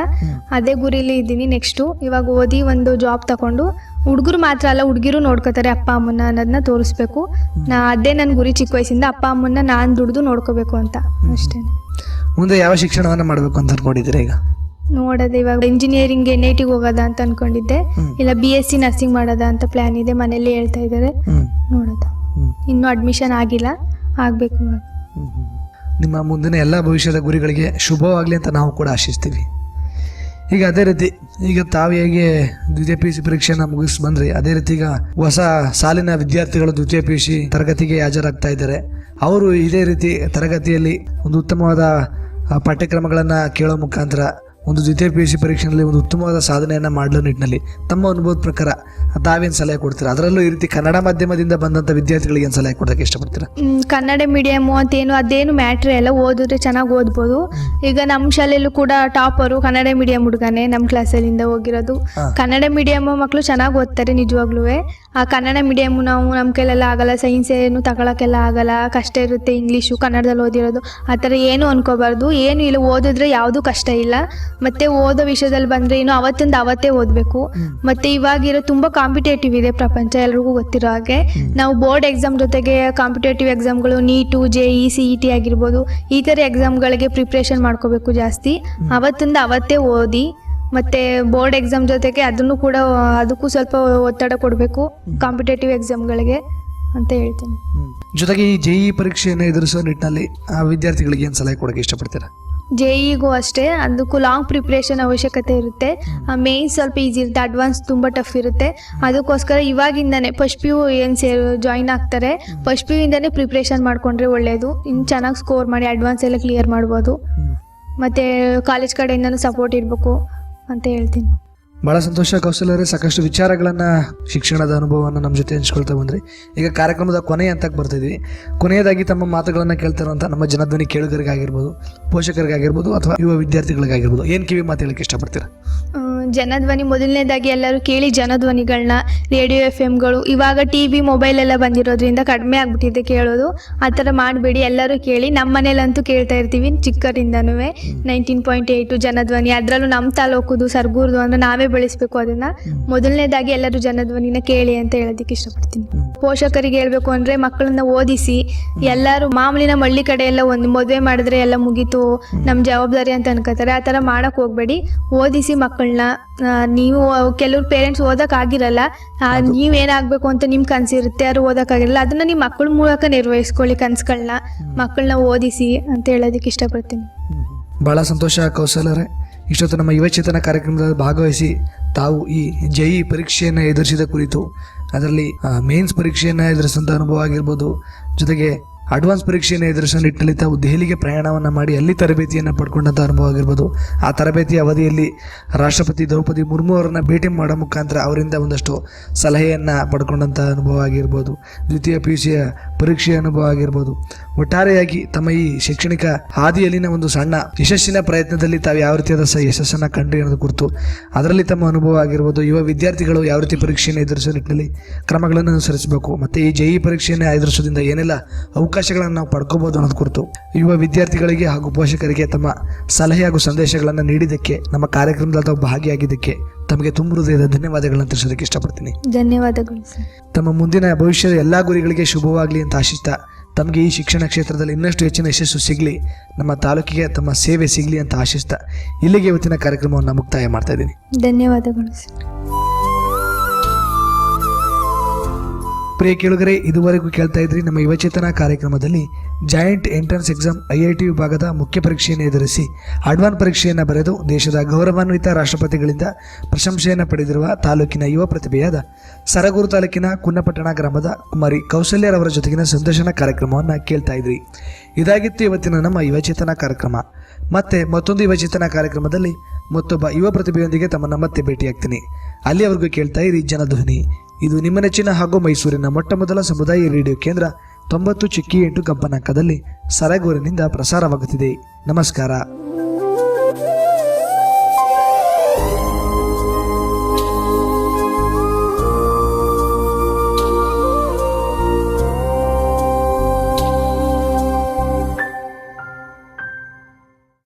ಅದೇ ಗುರಿಲಿ ಇದ್ದೀನಿ ನೆಕ್ಸ್ಟು ಇವಾಗ ಓದಿ ಒಂದು ಜಾಬ್ ತಗೊಂಡು ಹುಡುಗರು ಮಾತ್ರ ಅಲ್ಲ ಹುಡುಗಿರು ನೋಡ್ಕೋತಾರೆ ಅಪ್ಪ ಅಮ್ಮನ ಅನ್ನೋದನ್ನ ತೋರಿಸ್ಬೇಕು. ನಾ ಅದೇ ನನ್ನ ಗುರಿ ಚಿಕ್ಕ ವಯಸ್ಸಿಂದ ಅಪ್ಪ ಅಮ್ಮನ ನಾನು ದುಡ್ದು ನೋಡ್ಕೋಬೇಕು ಅಂತ. ಅಷ್ಟೇ ಮುಂದೆ ಯಾವ ಶಿಕ್ಷಣವನ್ನು ಮಾಡಬೇಕು ಅಂತ ಅನ್ಕೊಂಡಿದ್ದೀರಾ ಈಗ? ನೋಡೋದು ಇವಾಗ ಇಂಜಿನಿಯರಿಂಗ್ ಎನ್ ಐ ಟಿಗೆ ಹೋಗೋದ ಅಂತ ಅನ್ಕೊಂಡಿದ್ದೆ. ಇಲ್ಲ ಬಿ ಎಸ್ ಸಿ ನರ್ಸಿಂಗ್ ಮಾಡೋದ ಅಂತ ಪ್ಲಾನ್ ಇದೆ ಮನೇಲಿ ಹೇಳ್ತಾ ಇದ್ದಾರೆ. ನೋಡೋದು. ಇನ್ನೂ ಅಡ್ಮಿಷನ್ ಆಗಿಲ್ಲ. ಆಗಬೇಕು ಇವಾಗ. ನಿಮ್ಮ ಮುಂದಿನ ಎಲ್ಲ ಭವಿಷ್ಯದ ಗುರಿಗಳಿಗೆ ಶುಭವಾಗಲಿ ಅಂತ ನಾವು ಕೂಡ ಆಶಿಸ್ತೀವಿ. ಈಗ ಅದೇ ರೀತಿ ಈಗ ತಾವು ಹೇಗೆ ದ್ವಿತೀಯ ಪಿ ಯು ಸಿ ಪರೀಕ್ಷೆನ ಮುಗಿಸಿ ಬಂದ್ರಿ ಅದೇ ರೀತಿ ಈಗ ಹೊಸ ಸಾಲಿನ ವಿದ್ಯಾರ್ಥಿಗಳು ದ್ವಿತೀಯ ಪಿ ಯು ಸಿ ತರಗತಿಗೆ ಹಾಜರಾಗ್ತಾ ಇದ್ದಾರೆ. ಅವರು ಇದೇ ರೀತಿ ತರಗತಿಯಲ್ಲಿ ಒಂದು ಉತ್ತಮವಾದ ಆ, ಪಠ್ಯಕ್ರಮಗಳನ್ನು ಕೇಳೋ ಮುಖಾಂತರ ಒಂದು ದ್ವಿತೀಯ ಪಿ ಯು ಸಿ ಪರೀಕ್ಷೆಯಲ್ಲಿ ಒಂದು ಉತ್ತಮವಾದ ಸಾಧನೆಯನ್ನು ಮಾಡಲು ನಿಟ್ಟಿನಲ್ಲಿ ತಮ್ಮ ಅನುಭವದ ಪ್ರಕಾರ ತಾವೇನು ಸಲಹೆ ಕೊಡ್ತೀರಾ? ಅದರಲ್ಲೂ ಈ ರೀತಿ ಕನ್ನಡ ಮಾಧ್ಯಮದಿಂದ ಬಂದಂಥ ವಿದ್ಯಾರ್ಥಿಗಳಿಗೆ ಏನು ಸಲಹೆ ಕೊಡೋಕ್ಕೆ ಇಷ್ಟಪಡ್ತೀರಾ? ಕನ್ನಡ ಮೀಡಿಯಮು ಅಂತೇನು ಅದೇನು ಮ್ಯಾಟ್ರ್ ಎಲ್ಲ ಓದಿದ್ರೆ ಚೆನ್ನಾಗಿ ಓದ್ಬೋದು. ಈಗ ನಮ್ಮ ಶಾಲೆಯಲ್ಲೂ ಕೂಡ ಟಾಪರು ಕನ್ನಡ ಮೀಡಿಯಂ ಹುಡುಗನೇ ನಮ್ಮ ಕ್ಲಾಸಲ್ಲಿಂದ ಹೋಗಿರೋದು. ಕನ್ನಡ ಮೀಡಿಯಮ್ ಮಕ್ಕಳು ಚೆನ್ನಾಗಿ ಓದ್ತಾರೆ ನಿಜವಾಗ್ಲೂ ಆ ಕನ್ನಡ ಮೀಡಿಯಮ್ ನಾವು ನಮ್ಮ ಕೈಲೆಲ್ಲ ಆಗಲ್ಲ ಸೈನ್ಸ್ ಏನು ತಗೊಳಕ್ಕೆಲ್ಲ ಆಗಲ್ಲ ಕಷ್ಟ ಇರುತ್ತೆ ಇಂಗ್ಲೀಷು ಕನ್ನಡದಲ್ಲಿ ಓದಿರೋದು. ಆ ಥರ ಏನು ಅನ್ಕೋಬಾರ್ದು. ಏನು ಇಲ್ಲ ಓದಿದ್ರೆ ಯಾವುದೂ ಕಷ್ಟ ಇಲ್ಲ. ಮತ್ತೆ ಓದೋ ವಿಷಯದಲ್ಲಿ ಬಂದರೆ ಏನು ಅವತ್ತಿಂದ ಅವತ್ತೇ ಓದಬೇಕು. ಮತ್ತೆ ಇವಾಗಿರೋ ತುಂಬ ಕಾಂಪಿಟೇಟಿವ್ ಇದೆ ಪ್ರಪಂಚ ಎಲ್ರಿಗೂ ಗೊತ್ತಿರೋ ಹಾಗೆ. ನಾವು ಬೋರ್ಡ್ ಎಕ್ಸಾಮ್ ಜೊತೆಗೆ competitive ಎಕ್ಸಾಮ್ಗಳು NEET J E C E T ಆಗಿರ್ಬೋದು. ಈ ಥರ ಎಕ್ಸಾಮ್ಗಳಿಗೆ ಪ್ರಿಪ್ರೇಷನ್ ಮಾಡ್ಕೋಬೇಕು ಜಾಸ್ತಿ. ಅವತ್ತಿಂದ ಅವತ್ತೇ ಓದಿ ಮತ್ತೆ ಬೋರ್ಡ್ ಎಕ್ಸಾಮ್ ಜೊತೆಗೆ ಅದನ್ನು ಕೂಡ ಅದಕ್ಕೂ ಸ್ವಲ್ಪ ಒತ್ತಡ ಕೊಡಬೇಕು ಕಾಂಪಿಟೇಟಿವ್ ಎಕ್ಸಾಮ್ಗಳಿಗೆ ಅಂತ ಹೇಳ್ತೀನಿ. ಜೊತೆಗೆ ಈ ಜೆಇ ಇ ಪರೀಕ್ಷೆಯನ್ನು ಎದುರಿಸೋ ನಿಟ್ಟಿನಲ್ಲಿ ಆ ವಿದ್ಯಾರ್ಥಿಗಳಿಗೆ ಏನು ಸಲಹೆ ಕೊಡೋಕೆ ಇಷ್ಟಪಡ್ತೀರಾ? ಜೆ ಇಗೂ ಅಷ್ಟೇ ಅದಕ್ಕೂ ಲಾಂಗ್ ಪ್ರಿಪ್ರೇಷನ್ ಅವಶ್ಯಕತೆ ಇರುತ್ತೆ. ಮೇನ್ ಸ್ವಲ್ಪ ಈಸಿ ಇರುತ್ತೆ ಅಡ್ವಾನ್ಸ್ ತುಂಬ ಟಫ್ ಇರುತ್ತೆ. ಅದಕ್ಕೋಸ್ಕರ ಇವಾಗಿಂದನೇ ಫಸ್ಟ್ ಪಿ ಯು ಏನು ಸೇರ್ ಜಾಯಿನ್ ಆಗ್ತಾರೆ ಫಸ್ಟ್ ಪಿ ಯು ಇಂದನೇ ಪ್ರಿಪ್ರೇಷನ್ ಮಾಡ್ಕೊಂಡ್ರೆ ಒಳ್ಳೆಯದು ಇನ್ನು ಚೆನ್ನಾಗಿ ಸ್ಕೋರ್ ಮಾಡಿ ಅಡ್ವಾನ್ಸ್ ಎಲ್ಲ ಕ್ಲಿಯರ್ ಮಾಡ್ಬೋದು. ಮತ್ತು ಕಾಲೇಜ್ ಕಡೆಯಿಂದನೂ ಸಪೋರ್ಟ್ ಇರಬೇಕು ಅಂತ ಹೇಳ್ತೀನಿ. ಭಾಳ ಸಂತೋಷ ಕೌಶಲ್ಯರೇ, ಸಾಕಷ್ಟು ವಿಚಾರಗಳನ್ನು, ಶಿಕ್ಷಣದ ಅನುಭವವನ್ನು ನಮ್ಮ ಜೊತೆ ಹಂಚ್ಕೊಳ್ತಾ ಬಂದ್ರಿ. ಈಗ ಕಾರ್ಯಕ್ರಮದ ಕೊನೆ ಅಂತ ಬರ್ತಿದ್ವಿ ಕೊನೆಯದಾಗಿ ತಮ್ಮ ಮಾತುಗಳನ್ನು ಕೇಳ್ತಿರುವಂಥ ನಮ್ಮ ಜನಧ್ವನಿ ಕೇಳುಗರಿಗಾಗಿರ್ಬೋದು, ಪೋಷಕರಿಗಾಗಿರ್ಬೋದು ಅಥವಾ ಯುವ ವಿದ್ಯಾರ್ಥಿಗಳಿಗಾಗಿರ್ಬೋದು, ಏನು ಕಿವಿ ಮಾತು ಹೇಳಕ್ಕೆ ಇಷ್ಟಪಡ್ತೀರಾ? ಜನಧ್ವನಿ ಮೊದಲನೇದಾಗಿ ಎಲ್ಲರೂ ಕೇಳಿ ಜನಧ್ವನಿಗಳನ್ನ ರೇಡಿಯೋ ಎಫ್ ಎಮ್ಗಳು ಇವಾಗ ಟಿ ವಿ ಮೊಬೈಲ್ ಎಲ್ಲ ಬಂದಿರೋದ್ರಿಂದ ಕಡಿಮೆ ಆಗ್ಬಿಟ್ಟಿದೆ ಕೇಳೋದು. ಆ ಥರ ಮಾಡಬೇಡಿ, ಎಲ್ಲರೂ ಕೇಳಿ. ನಮ್ಮ ಮನೇಲಂತೂ ಕೇಳ್ತಾ ಇರ್ತೀವಿ ಚಿಕ್ಕರಿಂದನೂ ನೈನ್ಟೀನ್ ಪಾಯಿಂಟ್ ಏಯ್ಟು ಜನಧ್ವನಿ. ಅದರಲ್ಲೂ ನಮ್ಮ ತಾಲೂಕುದು, ಸರ್ಗೂರ್ದು ಅಂದ್ರೆ ನಾವೇ ಬೆಳೆಸ್ಬೇಕು ಅದನ್ನ. ಮೊದಲನೇದಾಗಿ ಎಲ್ಲರೂ ಜನಧ್ವನಿನ ಕೇಳಿ ಅಂತ ಹೇಳೋದಕ್ಕೆ ಇಷ್ಟಪಡ್ತೀನಿ. ಪೋಷಕರಿಗೆ ಹೇಳಬೇಕು ಅಂದ್ರೆ ಮಕ್ಕಳನ್ನ ಓದಿಸಿ, ಎಲ್ಲರೂ ಮಾಮೂಲಿನ ಮಳ್ಳಿ ಕಡೆ ಎಲ್ಲ ಒಂದು ಮದುವೆ ಮಾಡಿದ್ರೆ ಎಲ್ಲ ಮುಗೀತು ನಮ್ಮ ಜವಾಬ್ದಾರಿ ಅಂತ ಅನ್ಕೋತಾರೆ. ಆ ಥರ ಮಾಡೋಕ್ಕೆ ಹೋಗ್ಬೇಡಿ. ಓದಿಸಿ ಮಕ್ಕಳನ್ನ ನೀವು ಕೆಲವ್ರು ಪೇರೆಂಟ್ಸ್ ಓದಕ್ ಆಗಿರಲ್ಲ ನೀವು ನೀವ್ ಏನಾಗ್ಬೇಕು ಅಂತ ನಿಮ್ ಕನ್ಸಿರುತ್ತೆ ಯಾರು ಓದಕ್ಕಾಗಿರಲ್ಲ ಅದನ್ನ ನಿಮ್ಮ ಮಕ್ಕಳ ಮೂಲಕ ನಿರ್ವಹಿಸ್ಕೊಳ್ಳಿ ಕನ್ಸುಗಳನ್ನ ಮಕ್ಕಳನ್ನ ಓದಿಸಿ ಅಂತ ಹೇಳೋದಕ್ಕೆ ಇಷ್ಟಪಡ್ತೀನಿ. ಭಾಳ ಸಂತೋಷ ಕೌಶಲರೇ ಇಷ್ಟೊತ್ತು ನಮ್ಮ ಯುವಚೇತನ ಕಾರ್ಯಕ್ರಮದಲ್ಲಿ ಭಾಗವಹಿಸಿ ತಾವು ಈ ಜೈ ಪರೀಕ್ಷೆಯನ್ನು ಎದುರಿಸಿದ ಕುರಿತು ಅದರಲ್ಲಿ ಮೇನ್ಸ್ ಪರೀಕ್ಷೆಯನ್ನು ಎದುರಿಸಿದಂಥ ಅನುಭವ ಆಗಿರ್ಬೋದು. ಜೊತೆಗೆ ಅಡ್ವಾನ್ಸ್ ಪರೀಕ್ಷೆಯನ್ನು ಎದುರಿಸೋ ನಿಟ್ಟಿನಲ್ಲಿ ತಾವು ದೆಹಲಿಗೆ ಪ್ರಯಾಣವನ್ನು ಮಾಡಿ ಅಲ್ಲಿ ತರಬೇತಿಯನ್ನು ಪಡ್ಕೊಂಡಂಥ ಅನುಭವ ಆಗಿರ್ಬೋದು ಆ ತರಬೇತಿ ಅವಧಿಯಲ್ಲಿ ರಾಷ್ಟ್ರಪತಿ ದ್ರೌಪದಿ ಮುರ್ಮು ಅವರನ್ನು ಭೇಟಿ ಮಾಡೋ ಮುಖಾಂತರ ಅವರಿಂದ ಒಂದಷ್ಟು ಸಲಹೆಯನ್ನು ಪಡ್ಕೊಂಡಂಥ ಅನುಭವ ಆಗಿರ್ಬೋದು. ದ್ವಿತೀಯ ಪಿ ಯು ಸಿಯ ಪರೀಕ್ಷೆಯ ಅನುಭವ ಆಗಿರ್ಬೋದು. ಒಟ್ಟಾರೆಯಾಗಿ ತಮ್ಮ ಈ ಶೈಕ್ಷಣಿಕ ಹಾದಿಯಲ್ಲಿನ ಒಂದು ಸಣ್ಣ ಯಶಸ್ಸಿನ ಪ್ರಯತ್ನದಲ್ಲಿ ತಾವು ಯಾವ ರೀತಿಯಾದ ಸ ಯಶಸ್ಸನ್ನು ಕಂಡ್ರಿ ಅನ್ನೋದು ಕುರಿತು ಅದರಲ್ಲಿ ತಮ್ಮ ಅನುಭವ ಆಗಿರ್ಬೋದು, ಯುವ ವಿದ್ಯಾರ್ಥಿಗಳು ಯಾವ ರೀತಿ ಪರೀಕ್ಷೆಯನ್ನು ಎದುರಿಸೋ ನಿಟ್ಟಿನಲ್ಲಿ ಕ್ರಮಗಳನ್ನು ಅನುಸರಿಸಬೇಕು, ಮತ್ತು ಈ ಜೈ ಪರೀಕ್ಷೆಯನ್ನು ಎದುರಿಸೋದ್ರಿಂದ ಏನೆಲ್ಲ ಅವಕಾಶಗಳನ್ನು ನಾವು ಪಡ್ಕೋಬೋದು ಅನ್ನೋದು ಕುರಿತು ಯುವ ವಿದ್ಯಾರ್ಥಿಗಳಿಗೆ ಹಾಗೂ ಪೋಷಕರಿಗೆ ತಮ್ಮ ಸಲಹೆ ಹಾಗೂ ಸಂದೇಶಗಳನ್ನು ನೀಡಿದ್ದಕ್ಕೆ, ನಮ್ಮ ಕಾರ್ಯಕ್ರಮದಲ್ಲಿ ತಾವು ಭಾಗಿಯಾಗಿದ್ದಕ್ಕೆ ತಮಗೆ ತುಂಬ ಹೃದಯದ ಧನ್ಯವಾದಗಳನ್ನು ತಿಳಿಸೋದಕ್ಕೆ ಇಷ್ಟಪಡ್ತೀನಿ. ಧನ್ಯವಾದಗಳು ಸರ್. ತಮ್ಮ ಮುಂದಿನ ಭವಿಷ್ಯದ ಎಲ್ಲ ಗುರಿಗಳಿಗೆ ಶುಭವಾಗಲಿ ಅಂತ ಆಶಿಸ್ತಾ ತಮಗೆ ಈ ಶಿಕ್ಷಣ ಕ್ಷೇತ್ರದಲ್ಲಿ ಇನ್ನಷ್ಟು ಹೆಚ್ಚಿನ ಯಶಸ್ಸು ಸಿಗಲಿ ನಮ್ಮ ತಾಲೂಕಿಗೆ ತಮ್ಮ ಸೇವೆ ಸಿಗಲಿ ಅಂತ ಆಶಿಸ್ತಾ ಇಲ್ಲಿಗೆ ಇವತ್ತಿನ ಕಾರ್ಯಕ್ರಮವನ್ನು ಮುಕ್ತಾಯ ಮಾಡ್ತಾ ಇದ್ದೀನಿ. ಧನ್ಯವಾದಗಳು ಸರ್. ಪ್ರಿಯ ಕೇಳುಗರೆ, ಇದುವರೆಗೂ ಕೇಳ್ತಾ ಇದ್ರಿ ನಮ್ಮ ಯುವಚೇತನ ಕಾರ್ಯಕ್ರಮದಲ್ಲಿ joint entrance exam I I T ವಿಭಾಗದ ಮುಖ್ಯ ಪರೀಕ್ಷೆಯನ್ನು ಎದುರಿಸಿ ಅಡ್ವಾನ್ ಪರೀಕ್ಷೆಯನ್ನು ಬರೆದು ದೇಶದ ಗೌರವಾನ್ವಿತ ರಾಷ್ಟ್ರಪತಿಗಳಿಂದ ಪ್ರಶಂಸೆಯನ್ನು ಪಡೆದಿರುವ ತಾಲೂಕಿನ ಯುವ ಪ್ರತಿಭೆಯಾದ ಸರಗೂರು ತಾಲೂಕಿನ ಕುನ್ನಪಟ್ಟಣ ಗ್ರಾಮದ ಕುಮಾರಿ ಕೌಶಲ್ಯರವರ ಜೊತೆಗಿನ ಸಂದರ್ಶನ ಕಾರ್ಯಕ್ರಮವನ್ನು ಕೇಳ್ತಾ ಇದ್ರಿ. ಇದಾಗಿತ್ತು ಇವತ್ತಿನ ನಮ್ಮ ಯುವಚೇತನ ಕಾರ್ಯಕ್ರಮ. ಮತ್ತೆ ಮತ್ತೊಂದು ಯುವಚೇತನ ಕಾರ್ಯಕ್ರಮದಲ್ಲಿ ಮತ್ತೊಬ್ಬ ಯುವ ಪ್ರತಿಭೆಯೊಂದಿಗೆ ತಮ್ಮನ್ನ ಮತ್ತೆ ಭೇಟಿಯಾಗ್ತೀನಿ. ಅಲ್ಲಿಯವರೆಗೂ ಕೇಳ್ತಾ ಇರಿ ಜನಧ್ವನಿ ಇದು ನಿಮ್ಮ ನೆಚ್ಚಿನ ಹಾಗೂ ಮೈಸೂರಿನ ಮೊಟ್ಟ ಮೊದಲ ಸಮುದಾಯ ರೇಡಿಯೋ ಕೇಂದ್ರ ತೊಂಬತ್ತು ಚಿಕ್ಕಿ ಎಂಟು ಕಬ್ಬನಾಕದಲ್ಲಿ ಸರಗೂರಿನಿಂದ ಪ್ರಸಾರವಾಗುತ್ತಿದೆ. ನಮಸ್ಕಾರ.